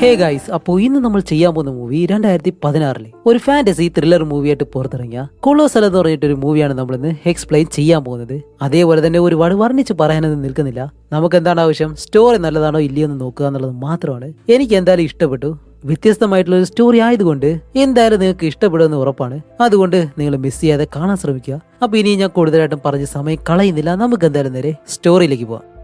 Hey guys അപ്പോ ഇന്ന് നമ്മൾ ചെയ്യാൻ പോകുന്ന മൂവി രണ്ടായിരത്തി പതിനാറിലെ ഒരു ഫാന്റസി ത്രില്ലർ മൂവിയായിട്ട് പുറത്തിറങ്ങിയ കൊളോസൽ എന്ന് പറഞ്ഞിട്ടൊരു മൂവിയാണ് നമ്മൾ ഇന്ന് എക്സ്പ്ലെയിൻ ചെയ്യാൻ പോകുന്നത്. അതേപോലെ തന്നെ ഒരുപാട് വർണിച്ച് പറയാനൊന്നും നിൽക്കുന്നില്ല. നമുക്ക് എന്താണ് ആവശ്യം? സ്റ്റോറി നല്ലതാണോ ഇല്ലയോ എന്ന് നോക്കുക എന്നുള്ളത് മാത്രമാണ്. എനിക്ക് എന്തായാലും ഇഷ്ടപ്പെട്ടു. വ്യത്യസ്തമായിട്ടുള്ള ഒരു സ്റ്റോറി ആയതുകൊണ്ട് എന്തായാലും നിങ്ങൾക്ക് ഇഷ്ടപ്പെടുമെന്ന് ഉറപ്പാണ്. അതുകൊണ്ട് നിങ്ങൾ മിസ് ചെയ്യാതെ കാണാൻ ശ്രമിക്കുക. അപ്പൊ ഇനി ഞാൻ കൂടുതലായിട്ടും പറഞ്ഞ് സമയം കളയുന്നില്ല. നമുക്ക് എന്തായാലും നേരെ സ്റ്റോറിയിലേക്ക് പോവാം.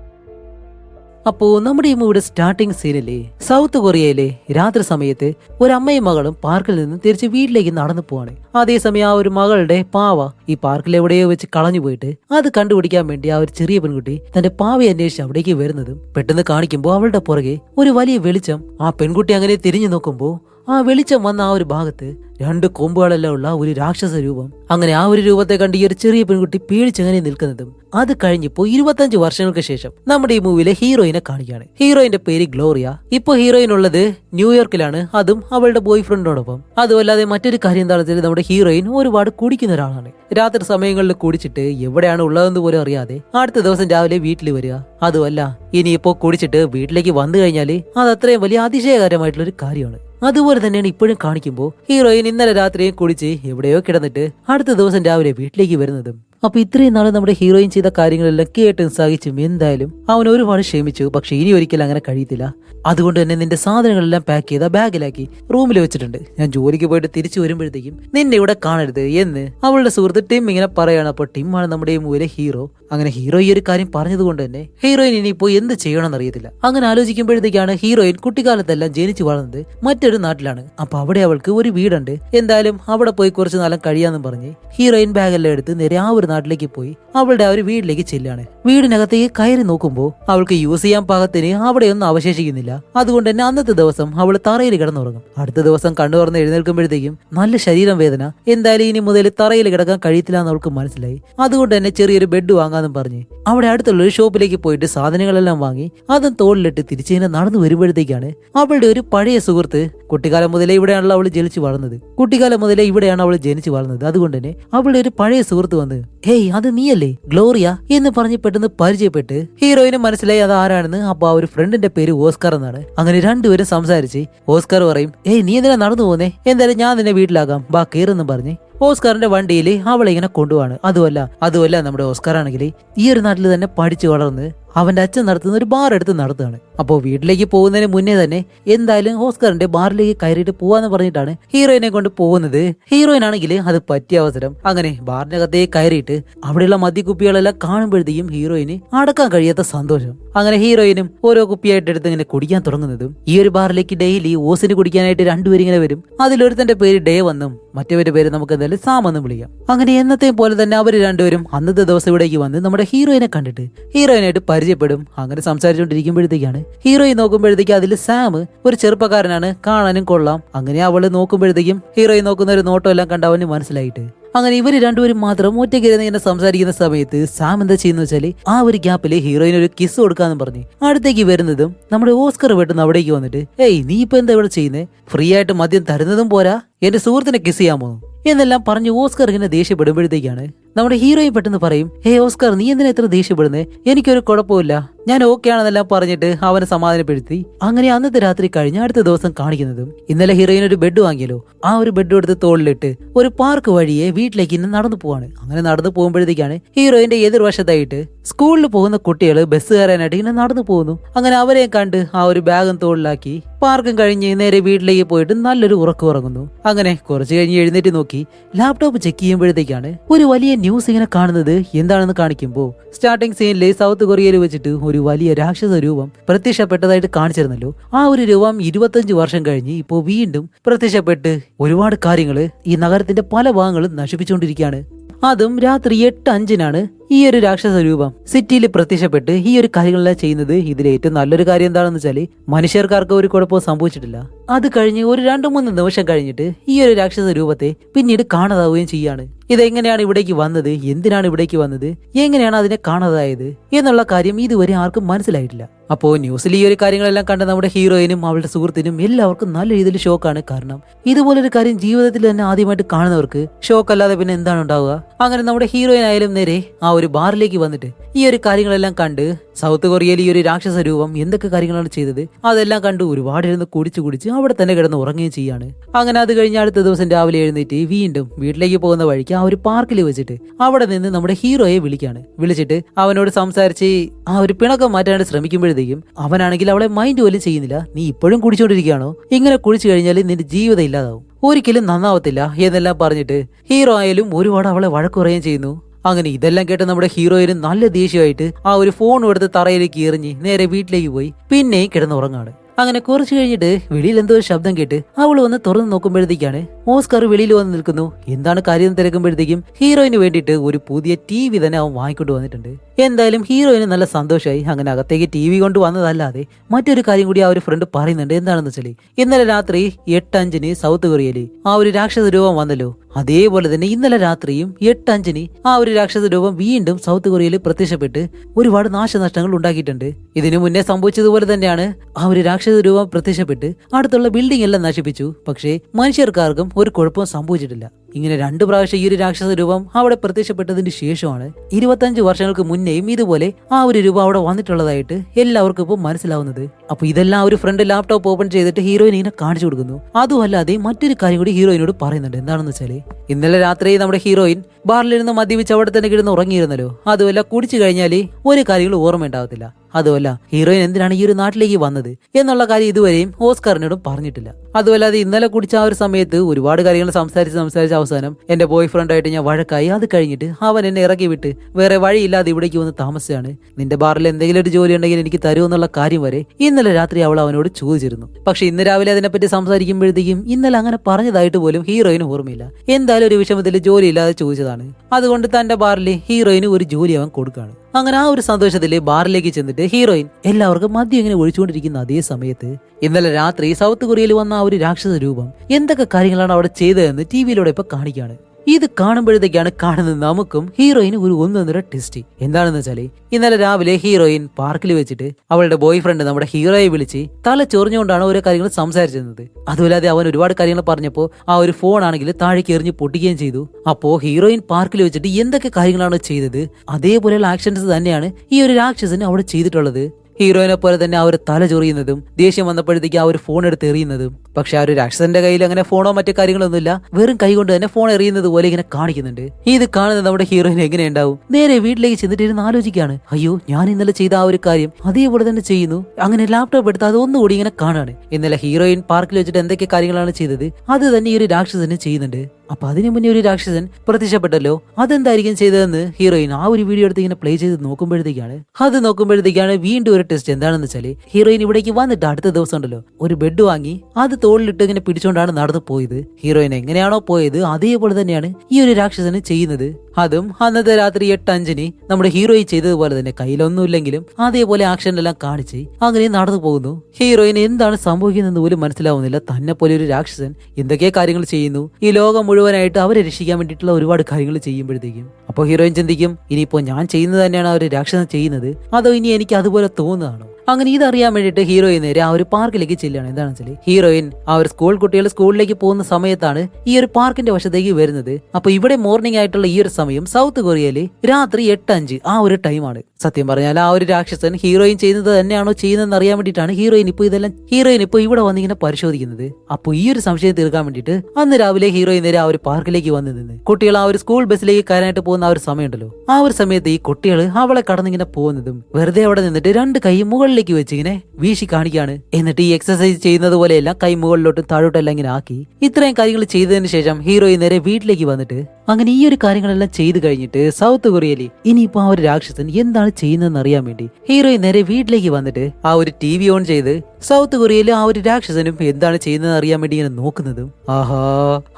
അപ്പോ നമ്മുടെ ഈ മൂവിയുടെ സ്റ്റാർട്ടിംഗ് സീനിലെ സൗത്ത് കൊറിയയിലെ രാത്രി സമയത്ത് ഒരു അമ്മയും മകളും പാർക്കിൽ നിന്ന് തിരിച്ച് വീട്ടിലേക്ക് നടന്നു പോവാണ്. അതേസമയം ആ ഒരു മകളുടെ പാവ ഈ പാർക്കിൽ എവിടെയോ വെച്ച് കളഞ്ഞു പോയിട്ട് അത് കണ്ടുപിടിക്കാൻ വേണ്ടി ആ ഒരു ചെറിയ പെൺകുട്ടി തന്റെ പാവയെ അന്വേഷിച്ച് അവിടേക്ക് വരുന്നതും പെട്ടെന്ന് കാണിക്കുമ്പോൾ അവളുടെ പുറകെ ഒരു വലിയ വെളിച്ചം ആ പെൺകുട്ടി അങ്ങനെ തിരിഞ്ഞു നോക്കുമ്പോൾ ആ വെളിച്ചം വന്ന ആ ഒരു ഭാഗത്ത് രണ്ട് കൊമ്പുകളെല്ലാം ഉള്ള ഒരു രാക്ഷസ രൂപം. അങ്ങനെ ആ ഒരു രൂപത്തെ കണ്ട് ഈ ഒരു ചെറിയ പെൺകുട്ടി പേടിച്ചങ്ങനെ നിൽക്കുന്നതും അത് കഴിഞ്ഞപ്പോ ഇരുപത്തഞ്ച് വർഷങ്ങൾക്ക് ശേഷം നമ്മുടെ ഈ മൂവിയിലെ ഹീറോയിനെ കാണിക്കുകയാണ് ഹീറോയിന്റെ പേര് ഗ്ലോറിയ. ഇപ്പൊ ഹീറോയിൻ ഉള്ളത് ന്യൂയോർക്കിലാണ്. അതും അവളുടെ ബോയ് ഫ്രണ്ടിനോടൊപ്പം അതുമല്ലാതെ മറ്റൊരു കാര്യം എന്താണെന്ന് നമ്മുടെ ഹീറോയിൻ ഒരുപാട് കുടിക്കുന്ന ഒരാളാണ്. രാത്രി സമയങ്ങളിൽ കുടിച്ചിട്ട് എവിടെയാണ് ഉള്ളതെന്ന് പോലും അറിയാതെ അടുത്ത ദിവസം രാവിലെ വീട്ടിൽ വരിക. അതുമല്ല ഇനിയിപ്പോ കുടിച്ചിട്ട് വീട്ടിലേക്ക് വന്നു കഴിഞ്ഞാൽ അത് അത്രയും വലിയ അതിശയകരമായിട്ടുള്ള ഒരു കാര്യമാണ്. അതുപോലെ തന്നെയാണ് ഇപ്പോഴും കാണിക്കുമ്പോൾ ഹീറോയിൻ ഇന്നലെ രാത്രിയും കുടിച്ച് എവിടെയോ കിടന്നിട്ട് അടുത്ത ദിവസം രാവിലെ വീട്ടിലേക്ക് വരുന്നതും. അപ്പൊ ഇത്രയും നാൾ നമ്മുടെ ഹീറോയിൻ ചെയ്ത കാര്യങ്ങളെല്ലാം കേട്ടും സഹിച്ചും എന്തായാലും അവൻ ഒരുപാട് ക്ഷമിച്ചു. പക്ഷെ ഇനി ഒരിക്കലും അങ്ങനെ കഴിയത്തില്ല. അതുകൊണ്ട് തന്നെ നിന്റെ സാധനങ്ങളെല്ലാം പാക്ക് ചെയ്ത ബാഗിലാക്കി റൂമിൽ വെച്ചിട്ടുണ്ട്. ഞാൻ ജോലിക്ക് പോയിട്ട് തിരിച്ചു വരുമ്പോഴത്തേക്കും നിന്നെ ഇവിടെ കാണരുത് എന്ന് അവളുടെ സുഹൃത്ത് ടിം ഇങ്ങനെ പറയാണ്. അപ്പോൾ ടിമ്മാണ് നമ്മുടെ ഈ ഹീറോ. അങ്ങനെ ഹീറോ ഈ ഒരു കാര്യം പറഞ്ഞതുകൊണ്ട് തന്നെ ഹീറോയിൻ ഇനിയിപ്പോ എന്ത് ചെയ്യണമെന്ന് അറിയത്തില്ല. അങ്ങനെ ആലോചിക്കുമ്പോഴത്തേക്കാണ് ഹീറോയിൻ കുട്ടിക്കാലത്തെല്ലാം ജനിച്ചു വളർന്നത് മറ്റൊരു നാട്ടിലാണ്. അപ്പൊ അവിടെ അവൾക്ക് ഒരു വീടുണ്ട്. എന്തായാലും അവിടെ പോയി കുറച്ച് നാലം കഴിയാന്നും പറഞ്ഞ് ഹീറോയിൻ ബാഗെല്ലാം എടുത്ത് നേരെ ആ ഒരു നാട്ടിലേക്ക് പോയി. അവളുടെ ആ ഒരു വീട്ടിലേക്ക് ചെല്ലാണ് വീടിനകത്തേക്ക് കയറി നോക്കുമ്പോൾ അവൾക്ക് യൂസ് ചെയ്യാൻ പാകത്തിന് അവിടെയൊന്നും അവശേഷിക്കുന്നില്ല. അതുകൊണ്ട് തന്നെ അന്നത്തെ ദിവസം അവൾ തറയിൽ കിടന്നുറങ്ങും. അടുത്ത ദിവസം കണ്ണു തുറന്ന് എഴുന്നേൽക്കുമ്പോഴത്തേക്കും നല്ല ശരീരം വേദന. എന്തായാലും ഇനി മുതൽ തറയിൽ കിടക്കാൻ കഴിയത്തില്ല എന്ന് അവൾക്ക് മനസ്സിലായി. അതുകൊണ്ട് തന്നെ ചെറിയൊരു ബെഡ് വാങ്ങാന്നും പറഞ്ഞ് അവിടെ അടുത്തുള്ള ഒരു ഷോപ്പിലേക്ക് പോയിട്ട് സാധനങ്ങളെല്ലാം വാങ്ങി അതും തോളിലിട്ട് തിരിച്ചിങ്ങനെ നടന്നു വരുമ്പോഴത്തേക്കാണ് അവളുടെ ഒരു പഴയ സുഹൃത്ത് കുട്ടിക്കാലം മുതലേ ഇവിടെയാണല്ലോ അവൾ ജനിച്ചു വളർന്നത്. കുട്ടിക്കാലം മുതലേ ഇവിടെയാണ് അവൾ ജനിച്ചു വളർന്നത്. അതുകൊണ്ട് തന്നെ അവളുടെ ഒരു പഴയ സുഹൃത്ത് വന്ന് ഹേയ് അത് നീയല്ലേ? ഗ്ലോറിയ എന്ന് പറഞ്ഞ് പെട്ടെന്ന് പരിചയപ്പെട്ട് ഹീറോയിന് മനസ്സിലായി അത് ആരാണെന്ന്. അപ്പൊ ആ ഒരു ഫ്രണ്ടിന്റെ പേര് ഓസ്കാർ എന്നാണ്. അങ്ങനെ രണ്ടുപേരും സംസാരിച്ച് ഓസ്കാർ പറയും ഏയ് നീ എന്തിനാ നടന്നു പോന്നേ എന്തായാലും ഞാൻ നിന്നെ വീട്ടിലാകാം. ബാ കയറുന്നു പറഞ്ഞ് ഓസ്കാറിന്റെ വണ്ടിയിൽ അവളെ ഇങ്ങനെ കൊണ്ടുപോവാണ്. അതുമല്ല അതുമല്ല നമ്മുടെ ഓസ്കാർ ആണെങ്കിൽ ഈ ഒരു നാട്ടിൽ തന്നെ പഠിച്ചു വളർന്ന് അവന്റെ അച്ഛൻ നടത്തുന്ന ഒരു ബാർ എടുത്ത് നടത്തുകയാണ്. അപ്പോൾ വീട്ടിലേക്ക് പോകുന്നതിന് മുന്നേ തന്നെ എന്തായാലും ഹോസ്കറിന്റെ ബാറിലേക്ക് കയറിയിട്ട് പോവാന്ന് പറഞ്ഞിട്ടാണ് ഹീറോയിനെ കൊണ്ട് പോകുന്നത്. ഹീറോയിൻ ആണെങ്കിൽ അത് പറ്റിയ അവസരം. അങ്ങനെ ബാറിന്റെ കഥയെ കയറിയിട്ട് അവിടെയുള്ള മദ്യക്കുപ്പികളെല്ലാം കാണുമ്പോഴത്തേക്കും ഹീറോയിന് അടക്കാൻ കഴിയാത്ത സന്തോഷം. അങ്ങനെ ഹീറോയിനും ഓരോ കുപ്പിയായിട്ട് എടുത്ത് ഇങ്ങനെ കുടിക്കാൻ തുടങ്ങുന്നതും ഈ ഒരു ബാറിലേക്ക് ഡെയിലി ഓസിന് കുടിക്കാനായിട്ട് രണ്ടുപേരും ഇങ്ങനെ വരും. അതിലൊരുത്തന്റെ പേര് ഡേ വന്നും. മറ്റവരുടെ പേര് നമുക്ക് എന്തായാലും സാം എന്ന് വിളിക്കാം. അങ്ങനെ എന്നത്തെയും പോലെ തന്നെ അവർ രണ്ടുപേരും അന്നത്തെ ദിവസം ഇവിടേക്ക് വന്ന് നമ്മുടെ ഹീറോയിനെ കണ്ടിട്ട് ഹീറോയിനായിട്ട് പരിചയപ്പെടും. അങ്ങനെ സംസാരിച്ചുകൊണ്ടിരിക്കുമ്പോഴത്തേക്കാണ് ഹീറോയിൻ നോക്കുമ്പോഴത്തേക്ക് അതിൽ സാം ഒരു ചെറുപ്പക്കാരനാണ് കാണാനും കൊള്ളാം. അങ്ങനെ അവൾ നോക്കുമ്പോഴത്തേക്കും ഹീറോയിൻ നോക്കുന്ന ഒരു നോട്ടം എല്ലാം കണ്ട് അവന് മനസ്സിലായിട്ട്. അങ്ങനെ ഇവർ രണ്ടുപേരും മാത്രം ഒറ്റയ്ക്ക് ഇരുന്ന് ഇങ്ങനെ സംസാരിക്കുന്ന സമയത്ത് സാം എന്താ ചെയ്യുന്ന വെച്ചാൽ ആ ഒരു ഗ്യാപ്പിൽ ഹീറോയിന് ഒരു കിസ് കൊടുക്കാന്ന് പറഞ്ഞ് അടുത്തേക്ക് വരുന്നതും നമ്മുടെ ഓസ്കർ വെട്ടുന്ന അവിടേക്ക് വന്നിട്ട് ഏയ് നീ ഇപ്പൊ എന്താ ഇവിടെ ചെയ്യുന്നേ? ഫ്രീ ആയിട്ട് മദ്യം തരുന്നതും പോരാ. എന്റെ സുഹൃത്തിനെ കിസ് ചെയ്യാൻ പോകുന്നു എന്നെല്ലാം പറഞ്ഞ് ഓസ്കർ ഇങ്ങനെ ദേഷ്യപ്പെടുമ്പോഴത്തേക്കാണ് നമ്മുടെ ഹീറോയെ പെട്ടെന്ന് പറയും ഹേ ഓസ്കാർ നീ എന്തിനാ ഇത്ര ദേഷ്യപ്പെടുന്നേ? എനിക്കൊരു കുഴപ്പമില്ല. ഞാൻ ഓക്കെ ആണെന്നെല്ലാം പറഞ്ഞിട്ട് അവനെ സമാധാനപ്പെടുത്തി. അങ്ങനെ അന്നത്തെ രാത്രി കഴിഞ്ഞ അടുത്ത ദിവസം കാണിക്കുന്നതും ഇന്നലെ ഹീറോയിൻ ഒരു ബെഡ് വാങ്ങിയല്ലോ. ആ ഒരു ബെഡ് എടുത്ത് തോളിലിട്ട് ഒരു പാർക്ക് വഴിയെ വീട്ടിലേക്ക് ഇന്ന് നടന്നു പോവാണ്. അങ്ങനെ നടന്നു പോകുമ്പോഴത്തേക്കാണ് ഹീറോയിന്റെ എതിർവശത്തായിട്ട് സ്കൂളിൽ പോകുന്ന കുട്ടികൾ ബസ് കയറാനായിട്ട് ഇങ്ങനെ നടന്നു പോകുന്നു. അങ്ങനെ അവരെ കണ്ട് ആ ഒരു ബാഗും തോളിലാക്കി പാർക്കും കഴിഞ്ഞ് നേരെ വീട്ടിലേക്ക് പോയിട്ട് നല്ലൊരു ഉറക്കം ഉറങ്ങുന്നു. അങ്ങനെ കുറച്ച് കഴിഞ്ഞ് എഴുന്നേറ്റ് നോക്കി ലാപ്ടോപ്പ് ചെക്ക് ചെയ്യുമ്പോഴത്തേക്കാണ് ഒരു വലിയ ന്യൂസ് ഇങ്ങനെ കാണുന്നത് എന്താണെന്ന് കാണിക്കുമ്പോൾ സ്റ്റാർട്ടിംഗ് സീനിലെ സൗത്ത് കൊറിയയിൽ വെച്ചിട്ട് ഒരു വലിയ രാക്ഷസ രൂപം പ്രത്യക്ഷപ്പെട്ടതായിട്ട് കാണിച്ചിരുന്നല്ലോ. ആ ഒരു രൂപം ഇരുപത്തഞ്ച് വർഷം കഴിഞ്ഞ് ഇപ്പോൾ വീണ്ടും പ്രത്യക്ഷപ്പെട്ട് ഒരുപാട് കാര്യങ്ങൾ ഈ നഗരത്തിന്റെ പല ഭാഗങ്ങളും നശിപ്പിച്ചുകൊണ്ടിരിക്കുകയാണ്. അതും രാത്രി എട്ട് അഞ്ചിനാണ് ഈ ഒരു രാക്ഷസ രൂപം. സിറ്റിയിൽ പ്രത്യക്ഷപ്പെട്ട് ഈ ഒരു കാര്യങ്ങളെല്ലാം ചെയ്യുന്നത് ഇതിൽ ഏറ്റവും നല്ലൊരു കാര്യം എന്താണെന്ന് വെച്ചാൽ മനുഷ്യർക്കാർക്ക് ഒരു കുഴപ്പവും സംഭവിച്ചിട്ടില്ല. അത് കഴിഞ്ഞ് ഒരു രണ്ടു മൂന്ന് നിമിഷം കഴിഞ്ഞിട്ട് ഈ ഒരു രാക്ഷസ രൂപത്തെ പിന്നീട് കാണാതാവുകയും ചെയ്യാണ്. ഇതെങ്ങനെയാണ് ഇവിടേക്ക് വന്നത്? എന്തിനാണ് ഇവിടേക്ക് വന്നത്? എങ്ങനെയാണ് അതിനെ കാണാതായത്? എന്നുള്ള കാര്യം ഇതുവരെ ആർക്കും മനസ്സിലായിട്ടില്ല. അപ്പോൾ ന്യൂസിൽ ഈ ഒരു കാര്യങ്ങളെല്ലാം കണ്ട നമ്മുടെ ഹീറോയിനും അവളുടെ സുഹൃത്തിനും എല്ലാവർക്കും നല്ല രീതിയിൽ ഷോക്കാണ് കാരണം ഇതുപോലൊരു കാര്യം ജീവിതത്തിൽ തന്നെ ആദ്യമായിട്ട് കാണുന്നവർക്ക് ഷോക്ക് അല്ലാതെ പിന്നെ എന്താണ് ഉണ്ടാവുക? അങ്ങനെ നമ്മുടെ ഹീറോയിൻ ആയാലും നേരെ ആ ഒരു ബാറിലേക്ക് വന്നിട്ട് ഈ ഒരു കാര്യങ്ങളെല്ലാം കണ്ട് സൗത്ത് കൊറിയയിൽ ഈ ഒരു രാക്ഷസ രൂപം എന്തൊക്കെ കാര്യങ്ങളാണ് ചെയ്തത്? അതെല്ലാം കണ്ട് ഒരുപാട് ഇരുന്ന് കുടിച്ചു കുടിച്ച് അവിടെ തന്നെ കിടന്ന് ഉറങ്ങുകയും ചെയ്യാണ്. അങ്ങനെ അത് കഴിഞ്ഞ അടുത്ത ദിവസം രാവിലെ എഴുന്നേറ്റ് വീണ്ടും വീട്ടിലേക്ക് പോകുന്ന വഴിക്ക് ആ ഒരു പാർക്കിൽ വെച്ചിട്ട് അവിടെ നിന്ന് നമ്മുടെ ഹീറോയെ വിളിക്കാണ്. വിളിച്ചിട്ട് അവനോട് സംസാരിച്ച് ആ ഒരു പിണക്കം മാറ്റാനായിട്ട് ശ്രമിക്കുമ്പോഴത്തേക്കും അവനാണെങ്കിൽ അവളെ മൈൻഡ് പോലും ചെയ്യുന്നില്ല. നീ ഇപ്പോഴും കുടിച്ചുകൊണ്ടിരിക്കുകയാണോ ഇങ്ങനെ കുടിച്ചു കഴിഞ്ഞാൽ നിന്റെ ജീവിതം ഇല്ലാതാവും. ഒരിക്കലും നന്നാവത്തില്ല എന്നെല്ലാം പറഞ്ഞിട്ട്. ഹീറോ ആയാലും ഒരുപാട് അവളെ വഴക്കുറയും ചെയ്യുന്നു. അങ്ങനെ ഇതെല്ലാം കേട്ട് നമ്മുടെ ഹീറോയിന് നല്ല ദേഷ്യമായിട്ട് ആ ഒരു ഫോൺ എടുത്ത് തറയിലേക്ക് എറിഞ്ഞ് നേരെ വീട്ടിലേക്ക് പോയി. പിന്നെയും കിടന്നുറങ്ങാണ്. അങ്ങനെ കുറച്ചു കഴിഞ്ഞിട്ട് വെളിയിൽ എന്തോ ഒരു ശബ്ദം കേട്ട് അവൾ വന്ന് തുറന്നു നോക്കുമ്പോഴത്തേക്കാണ് ഓസ്കാർ വെളിയിൽ വന്ന് നിൽക്കുന്നു. എന്താണ് കാര്യം തിരക്കുമ്പോഴത്തേക്കും ഹീറോയിന് വേണ്ടിയിട്ട് ഒരു പുതിയ ടി വി തന്നെ അവൻ വാങ്ങിക്കൊണ്ട് വന്നിട്ടുണ്ട്. എന്തായാലും ഹീറോയിന് നല്ല സന്തോഷമായി അങ്ങനെ അകത്തേക്ക് ടി വി കൊണ്ട് വന്നതല്ലാതെ മറ്റൊരു കാര്യം കൂടി ആ ഒരു ഫ്രണ്ട് പറയുന്നുണ്ട്. എന്താണെന്ന് വെച്ചാൽ ഇന്നലെ രാത്രി എട്ട് അഞ്ചിന് സൗത്ത് കൊറിയയിൽ ആ ഒരു രാക്ഷസ രൂപം വന്നല്ലോ. അതേപോലെ തന്നെ ഇന്നലെ രാത്രിയും എട്ട് അഞ്ചിന് ആ ഒരു രാക്ഷസ രൂപം വീണ്ടും സൗത്ത് കൊറിയയിൽ പ്രത്യക്ഷപ്പെട്ട് ഒരുപാട് നാശനഷ്ടങ്ങൾ ഉണ്ടാക്കിയിട്ടുണ്ട്. ഇതിനു മുന്നേ സംഭവിച്ചതുപോലെ തന്നെയാണ് ആ ഒരു രാക്ഷസ രൂപം പ്രത്യക്ഷപ്പെട്ട് അടുത്തുള്ള ബിൽഡിംഗ് എല്ലാം നശിപ്പിച്ചു. പക്ഷേ മനുഷ്യർക്കാർക്കും ഒരു കുഴപ്പവും സംഭവിച്ചിട്ടില്ല. ഇങ്ങനെ രണ്ടു പ്രാവശ്യം ഈ ഒരു രാക്ഷസ രൂപം അവിടെ പ്രത്യക്ഷപ്പെട്ടതിന് ശേഷമാണ് ഇരുപത്തഞ്ച് വർഷങ്ങൾക്ക് മുന്നേയും ഇതുപോലെ ആ ഒരു രൂപം അവിടെ വന്നിട്ടുള്ളതായിട്ട് എല്ലാവർക്കും ഇപ്പോൾ മനസ്സിലാവുന്നത്. അപ്പൊ ഇതെല്ലാം ഒരു ഫ്രണ്ട് ലാപ്ടോപ്പ് ഓപ്പൺ ചെയ്തിട്ട് ഹീറോയിൻ ഇങ്ങനെ കാണിച്ചു കൊടുക്കുന്നു. അതുമല്ലാതെ മറ്റൊരു കാര്യം കൂടി ഹീറോയിനോട് പറയുന്നുണ്ട്. എന്താണെന്ന് വെച്ചാൽ ഇന്നലെ രാത്രി നമ്മുടെ ഹീറോയിൻ ബാറിലിരുന്ന് മദ്യപിച്ച് അവിടെ തന്നെ കിടന്ന് ഉറങ്ങിയിരുന്നല്ലോ. അതുമല്ല കുടിച്ചു കഴിഞ്ഞാൽ ഒരു കാര്യങ്ങളും ഓർമ്മ ഉണ്ടാവത്തില്ല അതുമല്ല ഹീറോയിൻ എന്തിനാണ് ഈ ഒരു നാട്ടിലേക്ക് വന്നത്? എന്നുള്ള കാര്യം ഇതുവരെയും ഓസ്കാറിനോടും പറഞ്ഞിട്ടില്ല. അതുമല്ലാതെ ഇന്നലെ കുടിച്ച ആ ഒരു സമയത്ത് ഒരുപാട് കാര്യങ്ങൾ സംസാരിച്ച് സംസാരിച്ച അവസാനം എന്റെ ബോയ് ഫ്രണ്ടായിട്ട് ഞാൻ വഴക്കായി. അത് കഴിഞ്ഞിട്ട് അവൻ എന്നെ ഇറക്കി വിട്ട് വേറെ വഴിയില്ലാതെ ഇവിടേക്ക് വന്ന് താമസിച്ചാണ് നിന്റെ ബാറിൽ എന്തെങ്കിലും ഒരു ജോലി ഉണ്ടെങ്കിൽ എനിക്ക് തരുമെന്നുള്ള കാര്യം വരെ ഇന്നലെ രാത്രി അവൾ അവനോട് ചോദിച്ചിരുന്നു. പക്ഷെ ഇന്ന് രാവിലെ അതിനെപ്പറ്റി സംസാരിക്കുമ്പോഴത്തേക്കും ഇന്നലെ അങ്ങനെ പറഞ്ഞതായിട്ട് പോലും ഹീറോയിന് ഓർമ്മയില്ല. എന്തായാലും ഒരു വിഷമത്തിൽ ജോലി ഇല്ലാതെ ചോദിച്ചതാണ്. അതുകൊണ്ട് തന്റെ ബാറിൽ ഹീറോയിന് ഒരു ജോലി അവൻ കൊടുക്കുകയാണ്. അങ്ങനെ ആ ഒരു സന്തോഷത്തിൽ ബാറിലേക്ക് ചെന്നിട്ട് ഹീറോയിൻ എല്ലാവർക്കും മദ്യം ഇങ്ങനെ ഒഴിച്ചുകൊണ്ടിരിക്കുന്ന അതേ സമയത്ത് ഇന്നലെ രാത്രി സൗത്ത് കൊറിയയിൽ വന്ന ആ ഒരു രാക്ഷസ രൂപം എന്തൊക്കെ കാര്യങ്ങളാണ് അവിടെ ചെയ്തതെന്ന് ടി വിയിലൂടെ ഇപ്പൊ കാണിക്കുകയാണ് ഇത് കാണുമ്പോഴത്തേക്കാണ് കാണുന്നത് നമുക്കും ഹീറോയിന് ഒരു ഒന്നൊന്നര ടെസ്റ്റ്. എന്താണെന്ന് വെച്ചാൽ ഇന്നലെ രാവിലെ ഹീറോയിൻ പാർക്കിൽ വെച്ചിട്ട് അവളുടെ ബോയ് ഫ്രണ്ട് നമ്മുടെ ഹീറോയെ വിളിച്ച് തല ചൊറിഞ്ഞുകൊണ്ടാണ് ഓരോ കാര്യങ്ങൾ സംസാരിച്ചിരുന്നത്. അതുമല്ലാതെ അവൻ ഒരുപാട് കാര്യങ്ങൾ പറഞ്ഞപ്പോൾ ആ ഒരു ഫോൺ ആണെങ്കിൽ താഴേക്ക് എറിഞ്ഞ് പൊട്ടിക്കുകയും ചെയ്തു. അപ്പോ ഹീറോയിൻ പാർക്കിൽ വെച്ചിട്ട് എന്തൊക്കെ കാര്യങ്ങളാണ് ചെയ്തത്? അതേപോലെയുള്ള ആക്ഷൻസ് തന്നെയാണ് ഈ ഒരു രാക്ഷസന് അവിടെ ചെയ്തിട്ടുള്ളത്. ഹീറോയിനെ പോലെ തന്നെ ആ ഒരു തല ചൊറിയുന്നതും ദേഷ്യം വന്നപ്പോഴത്തേക്ക് ആ ഒരു ഫോൺ എടുത്ത് എറിയുന്നതും. പക്ഷെ ആ ഒരു രാക്ഷസന്റെ കയ്യിൽ അങ്ങനെ ഫോണോ മറ്റു കാര്യങ്ങളൊന്നുമില്ല. വെറും കൈ കൊണ്ട് തന്നെ ഫോൺ എറിയുന്നത് പോലെ ഇങ്ങനെ കാണിക്കുന്നുണ്ട്. ഇത് കാണുന്നത് നമ്മുടെ ഹീറോയിൻ എങ്ങനെയുണ്ടാവും? നേരെ വീട്ടിലേക്ക് ചെന്നിട്ട് ഇരുന്ന് ആലോചിക്കുകയാണ്. അയ്യോ ഞാൻ ഇന്നലെ ചെയ്ത ആ ഒരു കാര്യം അതേപോലെ തന്നെ ചെയ്യുന്നു. അങ്ങനെ ലാപ്ടോപ്പ് എടുത്ത് അത് ഒന്നുകൂടി ഇങ്ങനെ കാണാണ്. ഇന്നലെ ഹീറോയിൻ പാർക്കിൽ വെച്ചിട്ട് എന്തൊക്കെ കാര്യങ്ങളാണ് ചെയ്തത്? അത് തന്നെ ഈ ഒരു രാക്ഷസന് ചെയ്യുന്നുണ്ട്. അപ്പൊ അതിനു മുന്നേ ഒരു രാക്ഷസൻ പ്രത്യക്ഷപ്പെട്ടല്ലോ? അതെന്തായിരിക്കും ചെയ്തതെന്ന് ഹീറോയിൻ ആ ഒരു വീഡിയോ എടുത്ത് ഇങ്ങനെ പ്ലേ ചെയ്ത് നോക്കുമ്പോഴത്തേക്കാണ്. അത് നോക്കുമ്പോഴത്തേക്കാണ് വീണ്ടും ഒരു ടെസ്റ്റ് എന്താണെന്ന് വെച്ചാൽ ഹീറോയിൻ ഇവിടേക്ക് വന്നിട്ട് അടുത്ത ദിവസം ഉണ്ടല്ലോ ഒരു ബെഡ് വാങ്ങി അത് തോളിലിട്ട് ഇങ്ങനെ പിടിച്ചുകൊണ്ടാണ് നടന്നു പോയത്. ഹീറോയിൻ എങ്ങനെയാണോ പോയത് അതേപോലെ തന്നെയാണ് ഈ ഒരു രാക്ഷസന് ചെയ്യുന്നത്. അതും അന്നത്തെ രാത്രി എട്ട് അഞ്ചിന് നമ്മുടെ ഹീറോയിൻ ചെയ്തതുപോലെ തന്നെ കയ്യിലൊന്നുമില്ലെങ്കിലും അതേപോലെ ആക്ഷനിലെല്ലാം കാണിച്ച് അങ്ങനെ നടന്നു പോകുന്നു. ഹീറോയിന് എന്താണ് സംഭവിക്കുന്നതെന്ന് പോലും മനസ്സിലാവുന്നില്ല. തന്നെ പോലെ ഒരു രാക്ഷസൻ എന്തൊക്കെ കാര്യങ്ങൾ ചെയ്യുന്നു. ഈ ലോകം മുഴുവനായിട്ട് അവരെ രക്ഷിക്കാൻ വേണ്ടിയിട്ടുള്ള ഒരുപാട് കാര്യങ്ങൾ ചെയ്യുമ്പോഴത്തേക്കും. അപ്പോൾ ഹീറോയിൻ ചിന്തിക്കും ഇനിയിപ്പോ ഞാൻ ചെയ്യുന്നത് തന്നെയാണ് അവർ രാക്ഷസൻ ചെയ്യുന്നത്. അതോ ഇനി എനിക്ക് അതുപോലെ തോന്നുകയാണോ? അങ്ങനെ ഇതറിയാൻ വേണ്ടിയിട്ട് ഹീറോയിൻ നേരെ ആ ഒരു പാർക്കിലേക്ക് ചെല്ലുകയാണ്. എന്താണെന്ന് വെച്ചാൽ ഹീറോയിൻ ആ ഒരു സ്കൂൾ കുട്ടികൾ സ്കൂളിലേക്ക് പോകുന്ന സമയത്താണ് ഈ ഒരു പാർക്കിന്റെ വശത്തേക്ക് വരുന്നത്. അപ്പൊ ഇവിടെ മോർണിംഗ് ആയിട്ടുള്ള ഈ ഒരു സമയം സൗത്ത് കൊറിയയിൽ രാത്രി എട്ട് അഞ്ച് ആ ഒരു ടൈമാണ് സത്യം പറഞ്ഞാൽ ആ ഒരു രാക്ഷസൻ ഹീറോയിൻ ചെയ്യുന്നത് തന്നെയാണോ ചെയ്യുന്നതെന്ന് അറിയാൻ വേണ്ടിയിട്ടാണ് ഹീറോയിൻ ഇപ്പോൾ ഇതെല്ലാം ഹീറോയിൻ ഇപ്പോൾ ഇവിടെ വന്നിങ്ങനെ പരിശോധിക്കുന്നത്. അപ്പോൾ ഈ ഒരു സംശയം തീർക്കാൻ വേണ്ടിയിട്ട് അന്ന് രാവിലെ ഹീറോയിൻ നേരെ ആ ഒരു പാർക്കിലേക്ക് വന്ന് നിന്ന്. കുട്ടികൾ ആ ഒരു സ്കൂൾ ബസ്സിലേക്ക് കയറാനായിട്ട് പോകുന്ന ആ ഒരു സമയമുണ്ടല്ലോ. ആ ഒരു സമയത്ത് ഈ കുട്ടികൾ അവളെ കടന്നിങ്ങനെ പോകുന്നതും വെറുതെ അവിടെ നിന്നിട്ട് രണ്ട് കൈ മുകളിലേക്ക് വെച്ച് ഇങ്ങനെ വീശി കാണിക്കുകയാണ്. എന്നിട്ട് ഈ എക്സസൈസ് ചെയ്യുന്നത് പോലെയെല്ലാം കൈ മുകളിലോട്ടും താഴോട്ടെല്ലാം ഇങ്ങനെ ആക്കി. ഇത്രയും കാര്യങ്ങൾ ചെയ്തതിന് ശേഷം ഹീറോയിൻ നേരെ വീട്ടിലേക്ക് വന്നിട്ട് അങ്ങനെ ഈ ഒരു കാര്യങ്ങളെല്ലാം ചെയ്തു കഴിഞ്ഞിട്ട് സൗത്ത് കൊറിയയിൽ ഇനിയിപ്പോ ആ ഒരു രാക്ഷസൻ എന്താണ് ചെയ്യുന്നതെന്ന് അറിയാൻ വേണ്ടി ഹീറോയിൻ നേരെ വീട്ടിലേക്ക് വന്നിട്ട് ആ ഒരു ടി ഓൺ ചെയ്ത് സൗത്ത് കൊറിയയിൽ ആ ഒരു രാക്ഷസനും എന്താണ് ചെയ്യുന്നത് അറിയാൻ വേണ്ടി ഇങ്ങനെ നോക്കുന്നതും. ആഹാ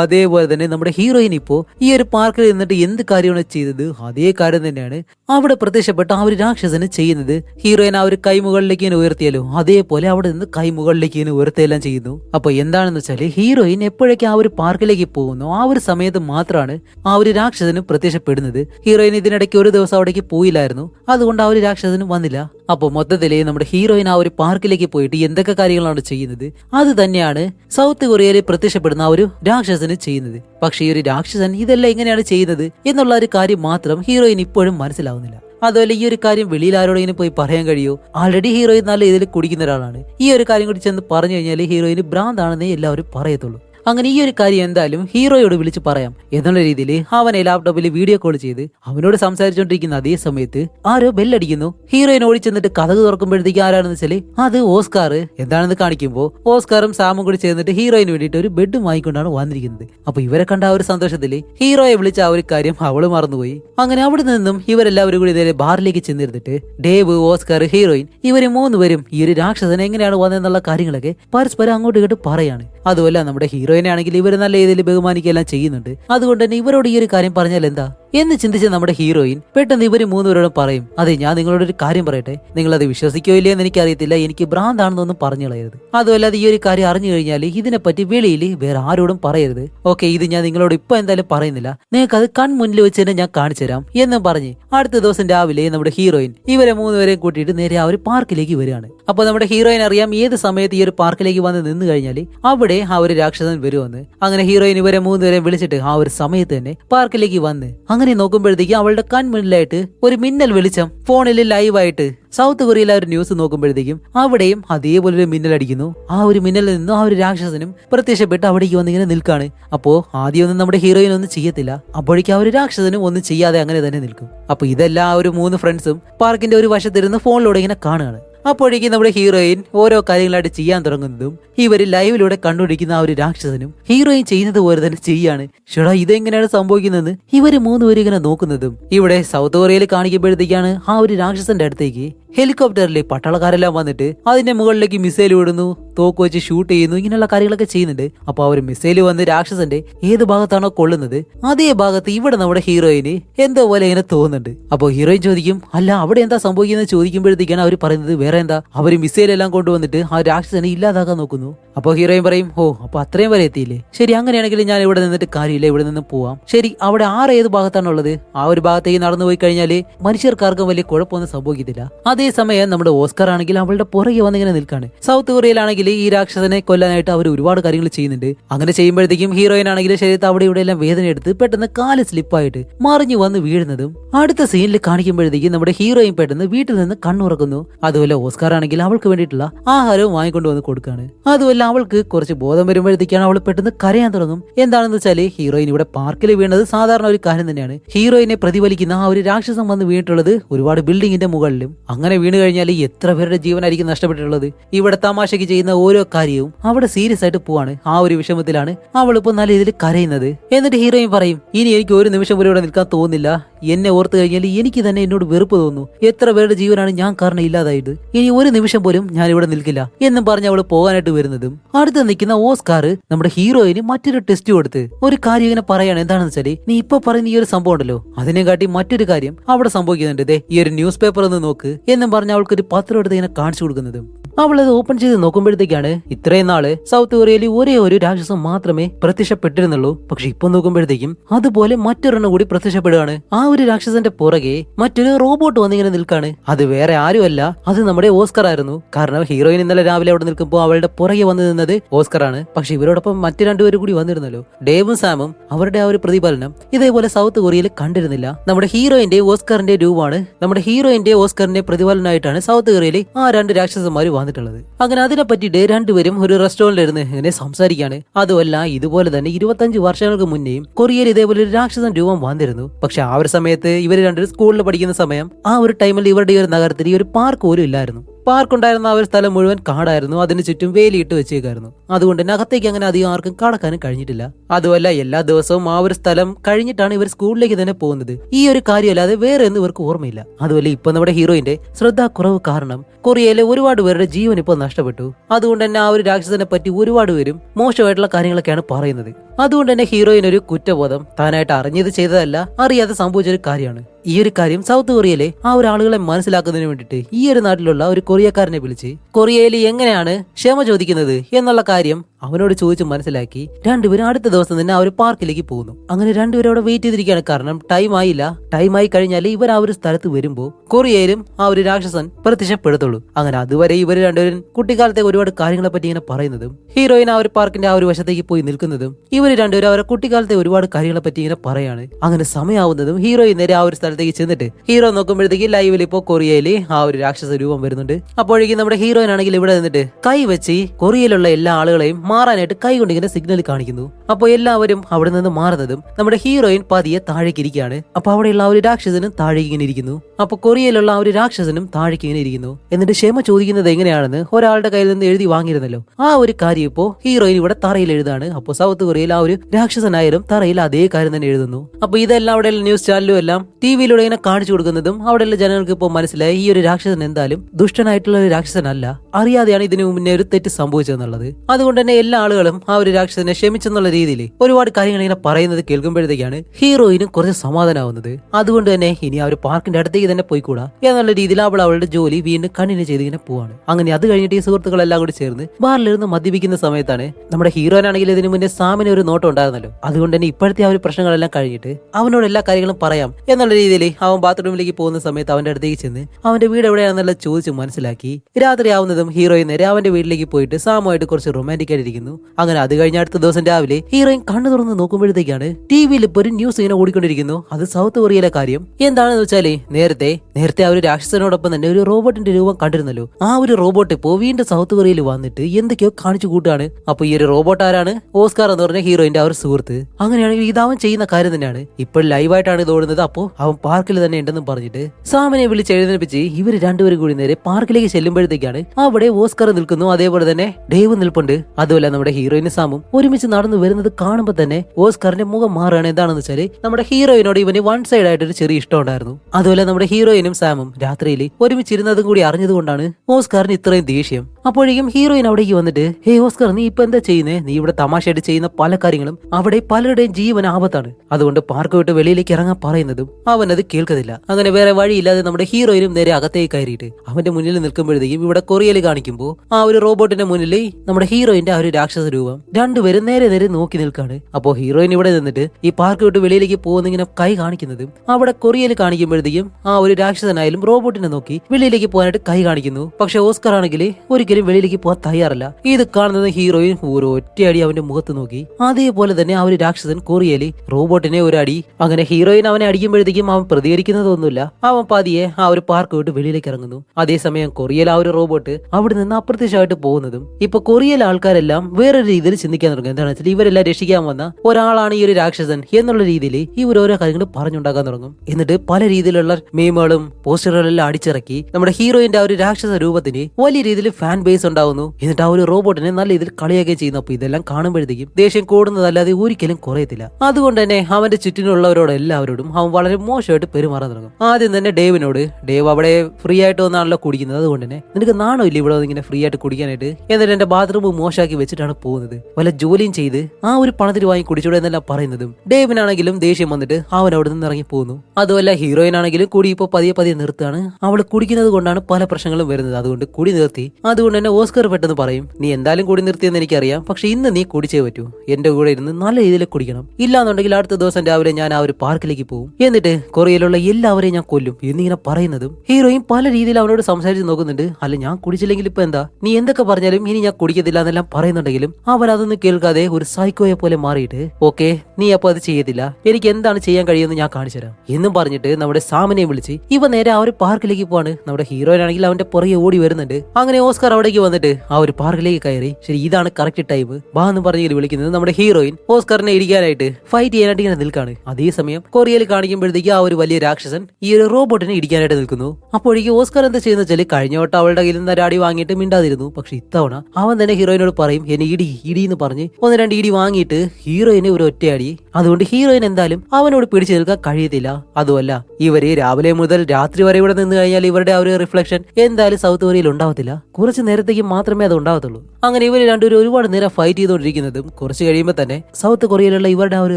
അതേപോലെ തന്നെ നമ്മുടെ ഹീറോയിൻ ഇപ്പോ ഈ ഒരു പാർക്കിൽ നിന്നിട്ട് എന്ത് കാര്യമാണ് ചെയ്തത്? അതേ കാര്യം തന്നെയാണ് അവിടെ പ്രത്യക്ഷപ്പെട്ട ആ ഒരു രാക്ഷസന് ചെയ്യുന്നത്. ഹീറോയിൻ ആ ഒരു കൈമുകളിലേക്ക് ഇങ്ങനെ ഉയർത്തിയാലോ? അതേപോലെ അവിടെ നിന്ന് കൈമുകളിലേക്ക് ഇങ്ങനെ ഉയർത്തുകയെല്ലാം ചെയ്യുന്നു. അപ്പൊ എന്താണെന്ന് വെച്ചാൽ ഹീറോയിൻ എപ്പോഴൊക്കെ ആ ഒരു പാർക്കിലേക്ക് പോകുന്നു ആ ഒരു സമയത്ത് മാത്രമാണ് ആ ഒരു രാക്ഷസന് പ്രത്യക്ഷപ്പെടുന്നത്. ഹീറോയിൻ ഇതിനിടയ്ക്ക് ഒരു ദിവസം അവിടേക്ക് പോയില്ലായിരുന്നു. അതുകൊണ്ട് ആ ഒരു രാക്ഷസനും വന്നില്ല. അപ്പൊ മൊത്തത്തിലേ നമ്മുടെ ഹീറോയിൻ ആ ഒരു പാർക്കിലേക്ക് പോയിട്ട് എന്തൊക്കെ കാര്യങ്ങളാണ് ചെയ്യുന്നത്? അത് തന്നെയാണ് സൗത്ത് കൊറിയയിൽ പ്രത്യക്ഷപ്പെടുന്ന ഒരു രാക്ഷസന് ചെയ്യുന്നത്. പക്ഷേ ഈ ഒരു രാക്ഷസൻ ഇതെല്ലാം എങ്ങനെയാണ് ചെയ്യുന്നത് എന്നുള്ള ഒരു കാര്യം മാത്രം ഹീറോയിൻ ഇപ്പോഴും മനസ്സിലാവുന്നില്ല. അതുപോലെ ഈ ഒരു കാര്യം വെളിയിൽ ആരോടെങ്കിലും പോയി പറയാൻ കഴിയോ? ആൾറെഡി ഹീറോയിൻ നല്ല ഇതിൽ കുടിക്കുന്ന ഒരാളാണ്. ഈ ഒരു കാര്യം കൂടി ചെന്ന് പറഞ്ഞു കഴിഞ്ഞാൽ ഹീറോയിന് ഭ്രാന്താണെന്നേ എല്ലാവരും പറയത്തുള്ളൂ. അങ്ങനെ ഈ ഒരു കാര്യം എന്തായാലും ഹീറോയോട് വിളിച്ച് പറയാം. എന്നുള്ള രീതിയിൽ അവനെ ലാപ്ടോപ്പിൽ വീഡിയോ കോൾ ചെയ്ത് അവനോട് സംസാരിച്ചുകൊണ്ടിരിക്കുന്ന അതേ സമയത്ത് ആരോ ബെല്ലടിക്കുന്നു ഹീറോയിനെ ഓടിച്ചെന്നിട്ട് കഥക് തുറക്കുമ്പോഴത്തേക്ക് ആരാണെന്ന് വെച്ചാൽ അത് ഓസ്കാർ. എന്താണെന്ന് കാണിക്കുമ്പോൾ ഓസ്കാറും സാമും കൂടി ചേർന്നിട്ട് ഹീറോയിന് വേണ്ടിയിട്ട് ഒരു ബെഡ് വാങ്ങിക്കൊണ്ടാണ് വന്നിരിക്കുന്നത്. അപ്പൊ ഇവരെ കണ്ട ആ ഒരു സന്തോഷത്തിൽ ഹീറോയെ വിളിച്ച ആ ഒരു കാര്യം അവൾ മറന്നുപോയി. അങ്ങനെ അവിടെ നിന്നും ഇവരെല്ലാവരും കൂടി ഇതേ ബാറിലേക്ക് ചെന്നിരുന്നിട്ട് ഡേവ് ഓസ്കാർ ഹീറോയിൻ ഇവർ മൂന്നുപേരും ഈ ഒരു രാക്ഷസൻ എങ്ങനെയാണ് വന്നതെന്നുള്ള കാര്യങ്ങളൊക്കെ പരസ്പരം അങ്ങോട്ട് ഇങ്ങോട്ട് പറയാണ്. അതുമല്ല നമ്മുടെ ആണെങ്കിൽ ഇവർ നല്ല രീതിയിൽ ബഹുമാനിക്കുകയെല്ലാം ചെയ്യുന്നുണ്ട്. അതുകൊണ്ട് തന്നെ ഇവരോട് ഈ ഒരു കാര്യം പറഞ്ഞാൽ എന്താ? എന്ന് ചിന്തിച്ച നമ്മുടെ ഹീറോയിൻ പെട്ടെന്ന് ഇവർ മൂന്നുപേരോടും പറയും അതെ ഞാൻ നിങ്ങളോട് ഒരു കാര്യം പറയട്ടെ. നിങ്ങൾ അത് വിശ്വസിക്കോ ഇല്ലേ എന്ന് എനിക്കറിയത്തില്ല. എനിക്ക് ഭ്രാന്താണെന്നൊന്നും പറഞ്ഞു കളയരുത് അതുമല്ലാതെ ഈ ഒരു കാര്യം അറിഞ്ഞു കഴിഞ്ഞാൽ ഇതിനെപ്പറ്റി വെളിയിൽ വേറെ ആരോടും പറയരുത്. ഓക്കെ ഇത് ഞാൻ നിങ്ങളോട് ഇപ്പൊ എന്തായാലും പറയുന്നില്ല. നിങ്ങൾക്ക് അത് കൺമുന്നിൽ വെച്ച് തന്നെ ഞാൻ കാണിച്ചു തരാം എന്നും പറഞ്ഞ് അടുത്ത ദിവസം രാവിലെ നമ്മുടെ ഹീറോയിൻ ഇവരെ മൂന്നുപേരെയും കൂട്ടിയിട്ട് നേരെ ആ ഒരു പാർക്കിലേക്ക് വരികയാണ്. അപ്പൊ നമ്മുടെ ഹീറോയിൻ അറിയാം ഏത് സമയത്ത് ഈ ഒരു പാർക്കിലേക്ക് വന്ന് നിന്ന് കഴിഞ്ഞാൽ അവിടെ ആ ഒരു രാക്ഷസൻ വരുമെന്ന്. അങ്ങനെ ഹീറോയിൻ ഇവരെ മൂന്നുപേരെയും വിളിച്ചിട്ട് ആ ഒരു സമയത്ത് തന്നെ പാർക്കിലേക്ക് വന്ന് അങ്ങനെ നോക്കുമ്പോഴത്തേക്ക് അവളുടെ കൺമുന്നിലായിട്ട് ഒരു മിന്നൽ വെളിച്ചം ഫോണിൽ ലൈവായിട്ട് സൗത്ത് കൊറിയയിലെ ഒരു ന്യൂസ് നോക്കുമ്പോഴത്തേക്കും അവിടെയും അതേപോലെ ഒരു മിന്നൽ അടിക്കുന്നു. ആ ഒരു മിന്നലിൽ നിന്നും ആ ഒരു രാക്ഷസനും പ്രത്യക്ഷപ്പെട്ട് അവിടേക്ക് വന്നിങ്ങനെ നിൽക്കാണ്. അപ്പോ ആദ്യമൊന്നും നമ്മുടെ ഹീറോയിൻ ഒന്നും ചെയ്യത്തില്ല. അപ്പോഴേക്കും ആ ഒരു രാക്ഷസനും ഒന്നും ചെയ്യാതെ അങ്ങനെ തന്നെ നിൽക്കും. അപ്പൊ ഇതെല്ലാം ആ ഒരു മൂന്ന് ഫ്രണ്ട്സും പാർക്കിന്റെ ഒരു വശത്തിരുന്ന് ഫോണിലൂടെ ഇങ്ങനെ കാണുകയാണ്. അപ്പോഴേക്കും നമ്മുടെ ഹീറോയിൻ ഓരോ കാര്യങ്ങളായിട്ട് ചെയ്യാൻ തുടങ്ങുന്നതും ഇവർ ലൈവിലൂടെ കണ്ടുപിടിക്കുന്ന ആ ഒരു രാക്ഷസനും ഹീറോയിൻ ചെയ്യുന്നത് പോലെ തന്നെ ചെയ്യാണ്. ഷെടാ ഇതെങ്ങനെയാണ് സംഭവിക്കുന്നതെന്ന് ഇവർ മൂന്നുപേരും ഇങ്ങനെ നോക്കുന്നതും. ഇവിടെ സൗത്ത് കൊറിയയിൽ കാണിക്കുമ്പോഴത്തേക്കാണ് ആ ഒരു രാക്ഷസന്റെ അടുത്തേക്ക് ഹെലികോപ്റ്ററിലെ പട്ടാളക്കാരെല്ലാം വന്നിട്ട് അതിന്റെ മുകളിലേക്ക് മിസൈൽ വിടുന്നു തോക്ക് വെച്ച് ഷൂട്ട് ചെയ്യുന്നു ഇങ്ങനെയുള്ള കാര്യങ്ങളൊക്കെ ചെയ്യുന്നുണ്ട്. അപ്പൊ അവർ മിസൈൽ വന്ന് രാക്ഷസന്റെ ഏത് ഭാഗത്താണോ കൊള്ളുന്നത് അതേ ഭാഗത്ത് ഇവിടെ നമ്മുടെ ഹീറോയിന് എന്തോ പോലെ ഇങ്ങനെ തോന്നുന്നുണ്ട്. അപ്പൊ ഹീറോയിൻ ചോദിക്കും അല്ല അവിടെ എന്താ സംഭവിക്കുന്നത് ചോദിക്കുമ്പോഴത്തേക്കാണ് അവർ പറയുന്നത് വേറെ എന്താ? അവർ മിസൈൽ എല്ലാം കൊണ്ടുവന്നിട്ട് ആ രാക്ഷസനെ ഇല്ലാതാക്കാൻ നോക്കുന്നു. അപ്പൊ ഹീറോയിൻ പറയും ഓ അപ്പൊ അത്രയും വരെ എത്തിയില്ലേ? ശരി അങ്ങനെയാണെങ്കിൽ ഞാൻ ഇവിടെ നിന്നിട്ട് കാര്യമില്ല ഇവിടെ നിന്ന് പോവാം. ശരി അവിടെ ആറ് ഏത് ഭാഗത്താണുള്ളത്? ആ ഒരു ഭാഗത്തേക്ക് നടന്നു പോയി കഴിഞ്ഞാൽ മനുഷ്യർക്കാർക്കും വലിയ കുഴപ്പമൊന്നും സംഭവിക്കത്തില്ല. അതേസമയം നമ്മുടെ ഓസ്കർ ആണെങ്കിൽ അവളുടെ പുറകെ വന്നിങ്ങനെ നിൽക്കാണ്. സൗത്ത് കൊറിയയിലാണെങ്കിൽ ഈ രാക്ഷസനെ കൊല്ലാനായിട്ട് അവർ ഒരുപാട് കാര്യങ്ങൾ ചെയ്യുന്നുണ്ട്. അങ്ങനെ ചെയ്യുമ്പോഴത്തേക്കും ഹീറോയിൻ ആണെങ്കിൽ ശരീരത്ത് അവിടെ ഇവിടെ എല്ലാം വേദന എടുത്ത് പെട്ടെന്ന് കാൽ സ്ലിപ്പായിട്ട് മറിഞ്ഞു വന്ന് വീഴുന്നതും അടുത്ത സീനിൽ കാണിക്കുമ്പോഴത്തേക്കും നമ്മുടെ ഹീറോയിൻ പെട്ടെന്ന് വീട്ടിൽ നിന്ന് കണ്ണുറക്കുന്നു. അതുപോലെ ഓസ്കാർ ആണെങ്കിൽ അവൾക്ക് വേണ്ടിയിട്ടുള്ള ആഹാരവും വാങ്ങിക്കൊണ്ട് വന്ന് കൊടുക്കാണ്. അതുപോലെ അവൾക്ക് കുറച്ച് ബോധം വരുമ്പോഴത്തേക്കാണ് അവൾ പെട്ടെന്ന് കരയാൻ തുടങ്ങും. എന്താണെന്ന് വെച്ചാൽ ഹീറോയിൻ ഇവിടെ പാർക്കിൽ വീണത് സാധാരണ ഒരു കാര്യം തന്നെയാണ്. ഹീറോയിനെ പ്രതിഫലിക്കുന്ന ആ ഒരു രാക്ഷസം വന്ന് വീണിട്ടുള്ളത് ഒരുപാട് ബിൽഡിങ്ങിന്റെ മുകളിലും. അങ്ങനെ വീണ് കഴിഞ്ഞാൽ എത്ര പേരുടെ ജീവനായിരിക്കും നഷ്ടപ്പെട്ടിട്ടുള്ളത്? ഇവിടെ തമാശയ്ക്ക് ചെയ്യുന്ന ഓരോ കാര്യവും അവിടെ സീരിയസ് ആയിട്ട് പോവാണ്. ആ ഒരു വിഷമത്തിലാണ് അവൾ ഇപ്പൊ നല്ല രീതിയിൽ കരയുന്നത്. എന്നിട്ട് ഹീറോയും പറയും ഇനി എനിക്ക് ഒരു നിമിഷം പോലും ഇവിടെ നിൽക്കാൻ തോന്നുന്നില്ല. എന്നെ ഓർത്ത് കഴിഞ്ഞാൽ എനിക്ക് തന്നെ എന്നോട് വെറുപ്പ് തോന്നുന്നു. എത്ര പേരുടെ ജീവനാണ് ഞാൻ കാരണം ഇല്ലാതായത്? ഇനി ഒരു നിമിഷം പോലും ഞാൻ ഇവിടെ നിൽക്കില്ല. എന്നും പറഞ്ഞ് അവൾ പോകാനായിട്ട് വരുന്നതും അടുത്ത് നിൽക്കുന്ന ഓസ്കാർ നമ്മുടെ ഹീറോയിന് മറ്റൊരു ടെസ്റ്റ് കൊടുത്ത് ഒരു കാര്യം ഇങ്ങനെ പറയാണ് എന്താണെന്ന് വെച്ചാൽ നീ ഇപ്പൊ പറയുന്ന ഈ ഒരു സംഭവം ഉണ്ടല്ലോ. അതിനെ കാട്ടി മറ്റൊരു കാര്യം അവിടെ സംഭവിക്കുന്നുണ്ട്. ദേ ഈ ഒരു ന്യൂസ് പേപ്പർ ഒന്ന് നോക്ക്. എന്നും പറഞ്ഞ് അവൾക്ക് ഒരു പത്രം എടുത്ത് ഇങ്ങനെ കാണിച്ചു കൊടുക്കുന്നതും. അവൾ അത് ഓപ്പൺ ചെയ്ത് നോക്കുമ്പോഴത്തേക്കാണ് ഇത്രയും നാൾ സൗത്ത് കൊറിയയിൽ ഒരേ ഒരു രാക്ഷസം മാത്രമേ പ്രത്യക്ഷപ്പെട്ടിരുന്നുള്ളൂ. പക്ഷെ ഇപ്പൊ നോക്കുമ്പോഴത്തേക്കും അതുപോലെ മറ്റൊരെണ്ണം കൂടി പ്രത്യക്ഷപ്പെടുകയാണ്. ആ ഒരു രാക്ഷസന്റെ പുറകെ മറ്റൊരു റോബോട്ട് വന്നിങ്ങനെ നിൽക്കാണ്. അത് വേറെ ആരുമല്ല അത് നമ്മുടെ ഓസ്കർ ആയിരുന്നു. കാരണം ഹീറോയിൻ ഇന്നലെ രാവിലെ അവിടെ നിൽക്കുമ്പോൾ അവളുടെ പുറകെ വന്നു നിന്നത് ഓസ്കർ ആണ്. പക്ഷെ ഇവരോടൊപ്പം മറ്റു രണ്ടുപേരും കൂടി വന്നിരുന്നല്ലോ. ഡേവും സാമും അവരുടെ ആ ഒരു പ്രതിഫലനം ഇതേപോലെ സൗത്ത് കൊറിയയിൽ കണ്ടിരുന്നില്ല. നമ്മുടെ ഹീറോയിന്റെ ഓസ്കറിന്റെ രൂപമാണ് നമ്മുടെ ഹീറോയിന്റെ ഓസ്കറിന്റെ പ്രതിഫലനമായിട്ടാണ് സൗത്ത് കൊറിയയിൽ ആ രണ്ട് രാക്ഷസന്മാർ വന്നിട്ടുള്ളത്. അങ്ങനെ അതിനെ പറ്റിയിട്ട് രണ്ടുപേരും ഒരു റെസ്റ്റോറന്റിൽ ഇരുന്ന് ഇങ്ങനെ സംസാരിക്കുകയാണ് അതുമല്ല ഇതുപോലെ തന്നെ ഇരുപത്തഞ്ച് വർഷങ്ങൾക്ക് മുന്നേയും കൊറിയയിൽ ഇതേപോലെ ഒരു രാക്ഷസൻ രൂപം വന്നിരുന്നു. പക്ഷെ ആ ഒരു സമയത്ത് ഇവർ രണ്ടുപേരും സ്കൂളിൽ പഠിക്കുന്ന സമയം ആ ഒരു ടൈമിൽ ഇവരുടെ ഈ ഒരു നഗരത്തിൽ ഈ ഒരു പാർക്ക് പോലും ഇല്ലായിരുന്നു. പാർക്ക് ഉണ്ടായിരുന്ന ആ ഒരു സ്ഥലം മുഴുവൻ കാടായിരുന്നു. അതിന് ചുറ്റും വേലിയിട്ട് വെച്ചേക്കായിരുന്നു. അതുകൊണ്ട് തന്നെ അകത്തേക്ക് അങ്ങനെ അധികം ആർക്കും കടക്കാനും കഴിഞ്ഞിട്ടില്ല. അതുമല്ല എല്ലാ ദിവസവും ആ ഒരു സ്ഥലം കഴിഞ്ഞിട്ടാണ് ഇവർ സ്കൂളിലേക്ക് തന്നെ പോകുന്നത്. ഈ ഒരു കാര്യമല്ലാതെ വേറെ ഒന്നും ഇവർക്ക് ഓർമ്മയില്ല. അതുപോലെ ഇപ്പൊ നമ്മുടെ ഹീറോയിന്റെ ശ്രദ്ധാക്കുറവ് കാരണം കൊറിയയിലെ ഒരുപാട് പേരുടെ ജീവൻ ഇപ്പോൾ നഷ്ടപ്പെട്ടു. അതുകൊണ്ട് തന്നെ ആ ഒരു രാക്ഷസനെ പറ്റി ഒരുപാട് പേരും മോശമായിട്ടുള്ള കാര്യങ്ങളൊക്കെയാണ് പറയുന്നത്. അതുകൊണ്ട് തന്നെ ഹീറോയിൻ ഒരു കുറ്റബോധം താനായിട്ട് അറിഞ്ഞത് ചെയ്തതല്ല അറിയാതെ സംഭവിച്ച ഒരു കാര്യമാണ്. ഈ ഒരു കാര്യം സൗത്ത് കൊറിയയിലെ ആ ഒരു ആളുകളെ മനസ്സിലാക്കുന്നതിന് വേണ്ടിയിട്ട് ഈ ഒരു നാട്ടിലുള്ള ഒരു കൊറിയക്കാരനെ വിളിച്ച് കൊറിയയിൽ എങ്ങനെയാണ് ക്ഷമ ചോദിക്കുന്നത് എന്നുള്ള കാര്യം അവനോട് ചോദിച്ച് മനസ്സിലാക്കി രണ്ടുപേരും അടുത്ത ദിവസം തന്നെ ആ ഒരു പാർക്കിലേക്ക് പോകുന്നു. അങ്ങനെ രണ്ടുപേരും അവിടെ വെയിറ്റ് ചെയ്തിരിക്കുകയാണ്. കാരണം ടൈം ആയില്ല. ടൈം ആയി കഴിഞ്ഞാൽ ഇവർ ആ ഒരു സ്ഥലത്ത് വരുമ്പോൾ കൊറിയയിലും ആ ഒരു രാക്ഷസൻ പ്രത്യക്ഷപ്പെടുത്തുള്ളൂ. അങ്ങനെ അതുവരെ ഇവർ രണ്ടുപേരും കുട്ടിക്കാലത്തെ ഒരുപാട് കാര്യങ്ങളെ പറ്റി ഇങ്ങനെ പറയുന്നതും ഹീറോയിൻ ആ ഒരു പാർക്കിന്റെ ആ ഒരു വശത്തേക്ക് പോയി നിൽക്കുന്നതും ഇവർ രണ്ടുപേരും അവരെ കുട്ടിക്കാലത്തെ ഒരുപാട് കാര്യങ്ങളെ പറ്റി ഇങ്ങനെ പറയാണ്. അങ്ങനെ സമയമാവുന്നതും ഹീറോയിൻ നേരെ ആ ഒരു സ്ഥലത്തേക്ക് ചെന്നിട്ട് ഹീറോ നോക്കുമ്പോഴത്തേക്ക് ലൈവിൽ ഇപ്പോൾ കൊറിയയിൽ ആ ഒരു രാക്ഷസ രൂപം വരുന്നുണ്ട്. അപ്പോഴേക്കും നമ്മുടെ ഹീറോയിൻ ആണെങ്കിൽ ഇവിടെ നിന്നിട്ട് കൈ വെച്ച് കൊറിയയിലുള്ള എല്ലാ ആളുകളെയും മാറാനായിട്ട് കൈ കൊണ്ട് ഇങ്ങനെ സിഗ്നൽ കാണിക്കുന്നു. അപ്പോൾ എല്ലാവരും അവിടെ നിന്ന് മാറുന്നതും നമ്മുടെ ഹീറോയിൻ പതിയെ താഴേക്ക് ഇരിക്കുകയാണ്. അപ്പൊ അവിടെയുള്ള ആ ഒരു രാക്ഷസനും താഴേക്ക് ഇങ്ങനെ ഇരിക്കുന്നു. അപ്പൊ കൊറിയയിലുള്ള ആ ഒരു രാക്ഷസനും താഴേക്ക് ഇങ്ങനെ ഇരിക്കുന്നു. എന്നിട്ട് ക്ഷമ ചോദിക്കുന്നത് എങ്ങനെയാണെന്ന് ഒരാളുടെ കയ്യിൽ നിന്ന് എഴുതി വാങ്ങിയിരുന്നല്ലോ. ആ ഒരു കാര്യം ഇപ്പോ ഹീറോയിൻ ഇവിടെ തറയിൽ എഴുതാണ്. അപ്പോൾ സൗത്ത് കൊറിയയിൽ ആ ഒരു രാക്ഷസനായാലും തറയിൽ അതേ കാര്യം തന്നെ എഴുതുന്നു. അപ്പൊ ഇതെല്ലാം അവിടെയുള്ള ന്യൂസ് ചാനലും എല്ലാം ടി വിയിലൂടെ ഇങ്ങനെ കാണിച്ചു കൊടുക്കുന്നതും അവിടെയുള്ള ജനങ്ങൾക്ക് ഇപ്പോൾ മനസ്സിലായി ഈ ഒരു രാക്ഷസൻ എന്തായാലും ദുഷ്ടനായിട്ടുള്ള ഒരു രാക്ഷസനല്ല. അറിയാതെയാണ് ഇതിനു മുന്നേ ഒരു തെറ്റ് സംഭവിച്ചതെന്നുള്ളത്. അതുകൊണ്ട് തന്നെ എല്ലാ ആളുകളും ആ ഒരു രാക്ഷസനെ ക്ഷമിച്ചെന്നുള്ള രീതിയിൽ ഒരുപാട് കാര്യങ്ങൾ ഇങ്ങനെ പറയുന്നത് കേൾക്കുമ്പോഴത്തേക്കാണ് ഹീറോയിനും കുറച്ച് സമാധാനമാവുന്നത് അതുകൊണ്ട് തന്നെ ഇനി ആ ഒരു പാർക്കിന്റെ അടുത്തേക്ക് തന്നെ പോയിക്കൂടാ എന്നുള്ള രീതിയിൽ അവൾ അവളുടെ ജോലി വീണ്ടും കണ്ണിന് ചെയ്ത് ഇങ്ങനെ പോവാണ്. അങ്ങനെ അത് കഴിഞ്ഞിട്ട് ഈ സുഹൃത്തുക്കളെല്ലാം കൂടി ചേർന്ന് ബാറിലിരുന്ന് മദ്യപിക്കുന്ന സമയത്താണ് നമ്മുടെ ഹീറോനാണെങ്കിൽ ഇതിനു മുന്നേ സാമിന് ഒരു നോട്ടം ഉണ്ടായിരുന്നല്ലോ. അതുകൊണ്ട് തന്നെ ഇപ്പോഴത്തെ ആ ഒരു പ്രശ്നങ്ങളെല്ലാം കഴിഞ്ഞിട്ട് അവനോട് എല്ലാ കാര്യങ്ങളും പറയാം എന്നുള്ള രീതിയിൽ അവൻ ബാത്റൂമിലേക്ക് പോകുന്ന സമയത്ത് അവന്റെ അടുത്തേക്ക് ചെന്ന് അവന്റെ വീട് എവിടെയാണെന്നുള്ള ചോദിച്ച് മനസ്സിലാക്കി. രാത്രി ആവുന്നതും ഹീറോയിൻ നേരെ അവന്റെ വീട്ടിലേക്ക് പോയിട്ട് സാമുമായിട്ട് കുറച്ച് റൊമാന്റിക് ആയിട്ടിരിക്കുന്നു അങ്ങനെ അത് കഴിഞ്ഞ അടുത്ത ദിവസം രാവിലെ ഹീറോയിൻ കണ്ണു തുറന്ന് നോക്കുമ്പോഴത്തേക്കാണ് ടി വിയിൽ ഇപ്പോൾ ഒരു ന്യൂസ് ഇങ്ങനെ ഓടിക്കൊണ്ടിരിക്കുന്നു. അത് സൗത്ത് കൊറിയയിലെ കാര്യം. എന്താണെന്ന് വെച്ചാൽ നേരത്തെ നേരത്തെ ആ ഒരു രാക്ഷസനോടൊപ്പം തന്നെ ഒരു റോബോട്ടിന്റെ രൂപം കണ്ടിരുന്നല്ലോ. ആ ഒരു റോബോട്ട് ഇപ്പോ വീണ്ടും സൗത്ത് കൊറിയയിൽ വന്നിട്ട് എന്തൊക്കെയോ കാണിച്ചു കൂട്ടാണ് അപ്പൊ ഈ ഒരു റോബോട്ട് ആരാണ്? ഓസ്കാർ എന്ന് പറഞ്ഞ ഹീറോയിന്റെ ആ ഒരു സുഹൃത്ത്. അങ്ങനെയാണെങ്കിൽ ഇത് അവൻ ചെയ്യുന്ന കാര്യം തന്നെയാണ്. ഇപ്പോൾ ലൈവായിട്ടാണ് ഇത് ഓടുന്നത്. അപ്പോ അവൻ പാർക്കിൽ തന്നെ ഉണ്ടെന്ന് പറഞ്ഞിട്ട് സാമിനെ വിളിച്ച് എഴുന്നേൽപ്പിച്ച് ഇവർ രണ്ടുപേരും കൂടി നേരെ പാർക്കിലേക്ക് ചെല്ലുമ്പോഴത്തേക്കാണ് അവിടെ ഓസ്കാർ നിൽക്കുന്നു. അതേപോലെ തന്നെ ഡേവ് നിൽപ്പുണ്ട്. അതുപോലെ നമ്മുടെ ഹീറോയിനും സാമും ഒരുമിച്ച് നടന്നു വരുന്നത് കാണുമ്പോൾ തന്നെ ഓസ്കാറിന്റെ മുഖം മാറുകയാണ് എന്താണെന്ന് വെച്ചാൽ നമ്മുടെ ഹീറോയിനോട് ഇവന് വൺ സൈഡ് ആയിട്ട് ഒരു ചെറിയ ഇഷ്ടം ഉണ്ടായിരുന്നു. അതുപോലെ നമ്മുടെ ഹീറോയിനും സാമും രാത്രിയിൽ ഒരുമിച്ചിരുന്നതും കൂടി അറിഞ്ഞതുകൊണ്ടാണ് ഓസ്കാറിന് ഇത്രയും ദേഷ്യം. അപ്പോഴേക്കും ഹീറോയിൻ അവിടേക്ക് വന്നിട്ട് ഹേ ഓസ്കർ നീ ഇപ്പൊ എന്താ ചെയ്യുന്നേ? നീ ഇവിടെ തമാശയായിട്ട് ചെയ്യുന്ന പല കാര്യങ്ങളും അവിടെ പലരുടെയും ജീവൻ ആപത്താണ്. അതുകൊണ്ട് പാർക്ക് വിട്ട് വെളിയിലേക്ക് ഇറങ്ങാൻ പറയുന്നതും അവൻ അത് കേൾക്കുന്നില്ല അങ്ങനെ വേറെ വഴിയില്ലാതെ നമ്മുടെ ഹീറോയിനും നേരെ അകത്തേക്ക് കയറിയിട്ട് അവന്റെ മുന്നിൽ നിൽക്കുമ്പോഴത്തേക്കും ഇവിടെ കൊറിയൽ കാണിക്കുമ്പോൾ ആ ഒരു റോബോട്ടിന്റെ മുന്നിൽ നമ്മുടെ ഹീറോയിന്റെ ആ ഒരു രാക്ഷസ രൂപം രണ്ടുപേരും നേരെ നേരെ നോക്കി നിൽക്കാണ്. അപ്പോ ഹീറോയിൻ ഇവിടെ നിന്നിട്ട് ഈ പാർക്ക് വിട്ട് വെളിയിലേക്ക് പോകുന്ന ഇങ്ങനെ കൈ കാണിക്കുന്നതും അവിടെ കൊറിയൽ കാണിക്കുമ്പോഴത്തേക്കും ആ ഒരു രാക്ഷസനായാലും റോബോട്ടിനെ നോക്കി വെളിയിലേക്ക് പോകാനായിട്ട് കൈ കാണിക്കുന്നു. പക്ഷെ ഓസ്കർ ആണെങ്കിൽ ഒരിക്കലും വെളിയിലേക്ക് പോകാൻ തയ്യാറല്ല. ഇത് കാണുന്നത് ഹീറോയിൻ ഒരു ഒറ്റയടി അവന്റെ മുഖത്ത് നോക്കി. അതേപോലെ തന്നെ ആ ഒരു രാക്ഷസൻ കൊറിയയിൽ റോബോട്ടിനെ ഒരു അടി. അങ്ങനെ ഹീറോയിൻ അവനെ അടിക്കുമ്പോഴത്തേക്കും അവൻ പ്രതികരിക്കുന്നതൊന്നുമില്ല. അവൻ പതിയെ ആ ഒരു പാർക്ക് വിട്ട് വെളിയിലേക്ക് ഇറങ്ങുന്നു. അതേസമയം കൊറിയൽ ആ ഒരു റോബോട്ട് അവിടെ നിന്ന് അപ്രത്യക്ഷമായിട്ട് പോകുന്നതും ഇപ്പൊ കൊറിയയിലെ ആൾക്കാരെല്ലാം വേറൊരു രീതിയിൽ ചിന്തിക്കാൻ തുടങ്ങും. എന്താണെന്ന് വെച്ചാൽ ഇവരെല്ലാം രക്ഷിക്കാൻ വന്ന ഒരാളാണ് ഈ ഒരു രാക്ഷസൻ എന്നുള്ള രീതിയിൽ ഇവർ ഓരോ കാര്യങ്ങൾ പറഞ്ഞുണ്ടാക്കാൻ തുടങ്ങും. എന്നിട്ട് പല രീതിയിലുള്ള മീമുകളും പോസ്റ്ററുകളെല്ലാം അടിച്ചിറക്കി നമ്മുടെ ഹീറോയിന്റെ ആ ഒരു രാക്ഷസ രൂപത്തിന് വലിയ രീതിയിൽ ഫാൻ ബേസ് ഉണ്ടാവുന്നു. എന്നിട്ട് ആ ഒരു റോബോട്ടിനെ നല്ല രീതിയിൽ കളിയാക്കുകയും ചെയ്യുന്നു. അപ്പൊ ഇതെല്ലാം കാണുമ്പോഴത്തേക്കും ദേഷ്യം കൂടുന്നതല്ലാതെ ഒരിക്കലും കുറയത്തില്ല. അതുകൊണ്ട് തന്നെ അവന്റെ ചുറ്റിനുള്ളവരോട് എല്ലാവരോടും അവൻ വളരെ മോശമായിട്ട് പെരുമാറാൻ തുടങ്ങും. ആദ്യം തന്നെ ഡേവിനോട് ഡേവ് അവിടെ ഫ്രീ ആയിട്ട് വന്നാണല്ലോ കുടിക്കുന്നത്. അതുകൊണ്ട് തന്നെ നിനക്ക് നാണോ ഇല്ല ഇവിടെ ഇങ്ങനെ ഫ്രീ ആയിട്ട് കുടിക്കാനായിട്ട്? എന്നിട്ട് എന്റെ ബാത്റൂം മോശമാക്കി വെച്ചിട്ടാണ് പോകുന്നത്. വല്ല ജോലിയും ചെയ്ത് ആ ഒരു പണത്തിന് വാങ്ങി കുടിച്ചോടെ എന്നെല്ലാം പറയുന്നതും ഡേവിനാണെങ്കിലും ദേഷ്യം വന്നിട്ട് അവൻ അവിടെ നിന്ന് ഇറങ്ങി പോകുന്നു. അതുമല്ല ഹീറോയിൻ ആണെങ്കിലും കുടി ഇപ്പോൾ പതിയെ പതിയെ നിർത്തുകയാണ്. അവൾ കുടിക്കുന്നത് കൊണ്ടാണ് പല പ്രശ്നങ്ങളും വരുന്നത്. അതുകൊണ്ട് കുടി നിർത്തി. അതുകൊണ്ട് തന്നെ ഓസ്കർ പെട്ടെന്ന് പറയും നീ എന്തായാലും കൂടി നിർത്തിയെന്ന് എനിക്കറിയാം. പക്ഷെ ഇന്ന് നീ കുടിച്ചേ പറ്റൂ. എന്റെ കൂടെ ഇരുന്ന് നല്ല രീതിയിൽ കുടിക്കണം. ഇല്ലാന്നുണ്ടെങ്കിൽ അടുത്ത ദിവസം രാവിലെ ഞാൻ ആ ഒരു പാർക്കിലേക്ക് പോകും. എന്നിട്ട് കൊറിയയിലുള്ള എല്ലാവരെയും ഞാൻ കൊല്ലും. എന്നിങ്ങനെ പറയുന്നതും ഹീറോയും പല രീതിയിൽ അവനോട് സംസാരിച്ച് നോക്കുന്നുണ്ട്. അല്ല ഞാൻ കുടിച്ചില്ലെങ്കിൽ ഇപ്പൊ എന്താ? നീ എന്തൊക്കെ പറഞ്ഞാലും ഇനി ഞാൻ കുടിക്കത്തില്ല എന്നെല്ലാം പറയുന്നുണ്ടെങ്കിലും അവൻ അതൊന്നും കേൾക്കാതെ ഒരു സൈക്കോയെ പോലെ മാറിയിട്ട് ഓക്കെ നീ അപ്പൊ അത് ചെയ്യത്തില്ല. എനിക്ക് എന്താണ് ചെയ്യാൻ കഴിയുമെന്ന് ഞാൻ കാണിച്ചുതരാം എന്നും പറഞ്ഞിട്ട് നമ്മുടെ സാമിനെ വിളിച്ച് ഇവ നേരെ ആ ഒരു പാർക്കിലേക്ക് പോവാണ്. നമ്മുടെ ഹീറോയിനാണെങ്കിൽ അവന്റെ പുറകെ ഓടി വരുന്നുണ്ട്. അങ്ങനെ ഓസ്കാർ അവിടേക്ക് വന്നിട്ട് ആ ഒരു പാർക്കിലേക്ക് കയറി ശരി ഇതാണ് കറക്റ്റ് ടൈം ബാ എന്ന് പറഞ്ഞ് വിളിക്കുന്നത് നമ്മുടെ ഹീറോയിൻ ഓസ്കറിനെ ഇടിക്കാനായിട്ട് ഫൈറ്റ് ചെയ്യാനായിട്ട് ഇങ്ങനെ നിൽക്കാണ്. അതേസമയം കൊറിയയിൽ കാണിക്കുമ്പോഴത്തേക്ക് ആ ഒരു വലിയ രാക്ഷസൻ ഈ ഒരു റോബോട്ടിനെ ഇടിക്കാനായിട്ട് നിൽക്കുന്നു. അപ്പോഴേക്ക് ഓസ്കർ എന്താ ചെയ്യുന്ന വെച്ചാൽ കഴിഞ്ഞ വട്ടം അവളുടെ കയ്യിൽ നിന്ന് അടി വാങ്ങിയിട്ട് മിണ്ടാതിരുന്നു. പക്ഷെ ഇത്തവണ അവൻ തന്നെ ഹീറോയിനോട് പറയും എന്നെ ഇടി ഇടി എന്ന് പറഞ്ഞ് ഒന്ന് രണ്ട് ഇടി വാങ്ങിയിട്ട് ഹീറോയിനെ ഒരു ഒറ്റയടി അതുകൊണ്ട് ഹീറോയിൻ എന്തായാലും അവനോട് പിടിച്ചു നിൽക്കാൻ കഴിയത്തില്ല. അതുമല്ല ഇവർ രാവിലെ മുതൽ രാത്രി വരെ ഇവിടെ നിന്ന് കഴിഞ്ഞാൽ ഇവരുടെ ആ ഒരു റിഫ്ലക്ഷൻ എന്തായാലും സൗത്ത് കൊറിയയിൽ ഉണ്ടാവത്തില്ല. കുറച്ച് നേരത്തേക്ക് മാത്രമേ അത് ഉണ്ടാവത്തുള്ളൂ അങ്ങനെ ഇവർ രണ്ടുപേരും ഒരുപാട് നേരം ഫൈറ്റ് ചെയ്തുകൊണ്ടിരിക്കുന്നതും കുറച്ച് കഴിയുമ്പോൾ തന്നെ സൗത്ത് കൊറിയയിലുള്ള ഇവരുടെ ആ ഒരു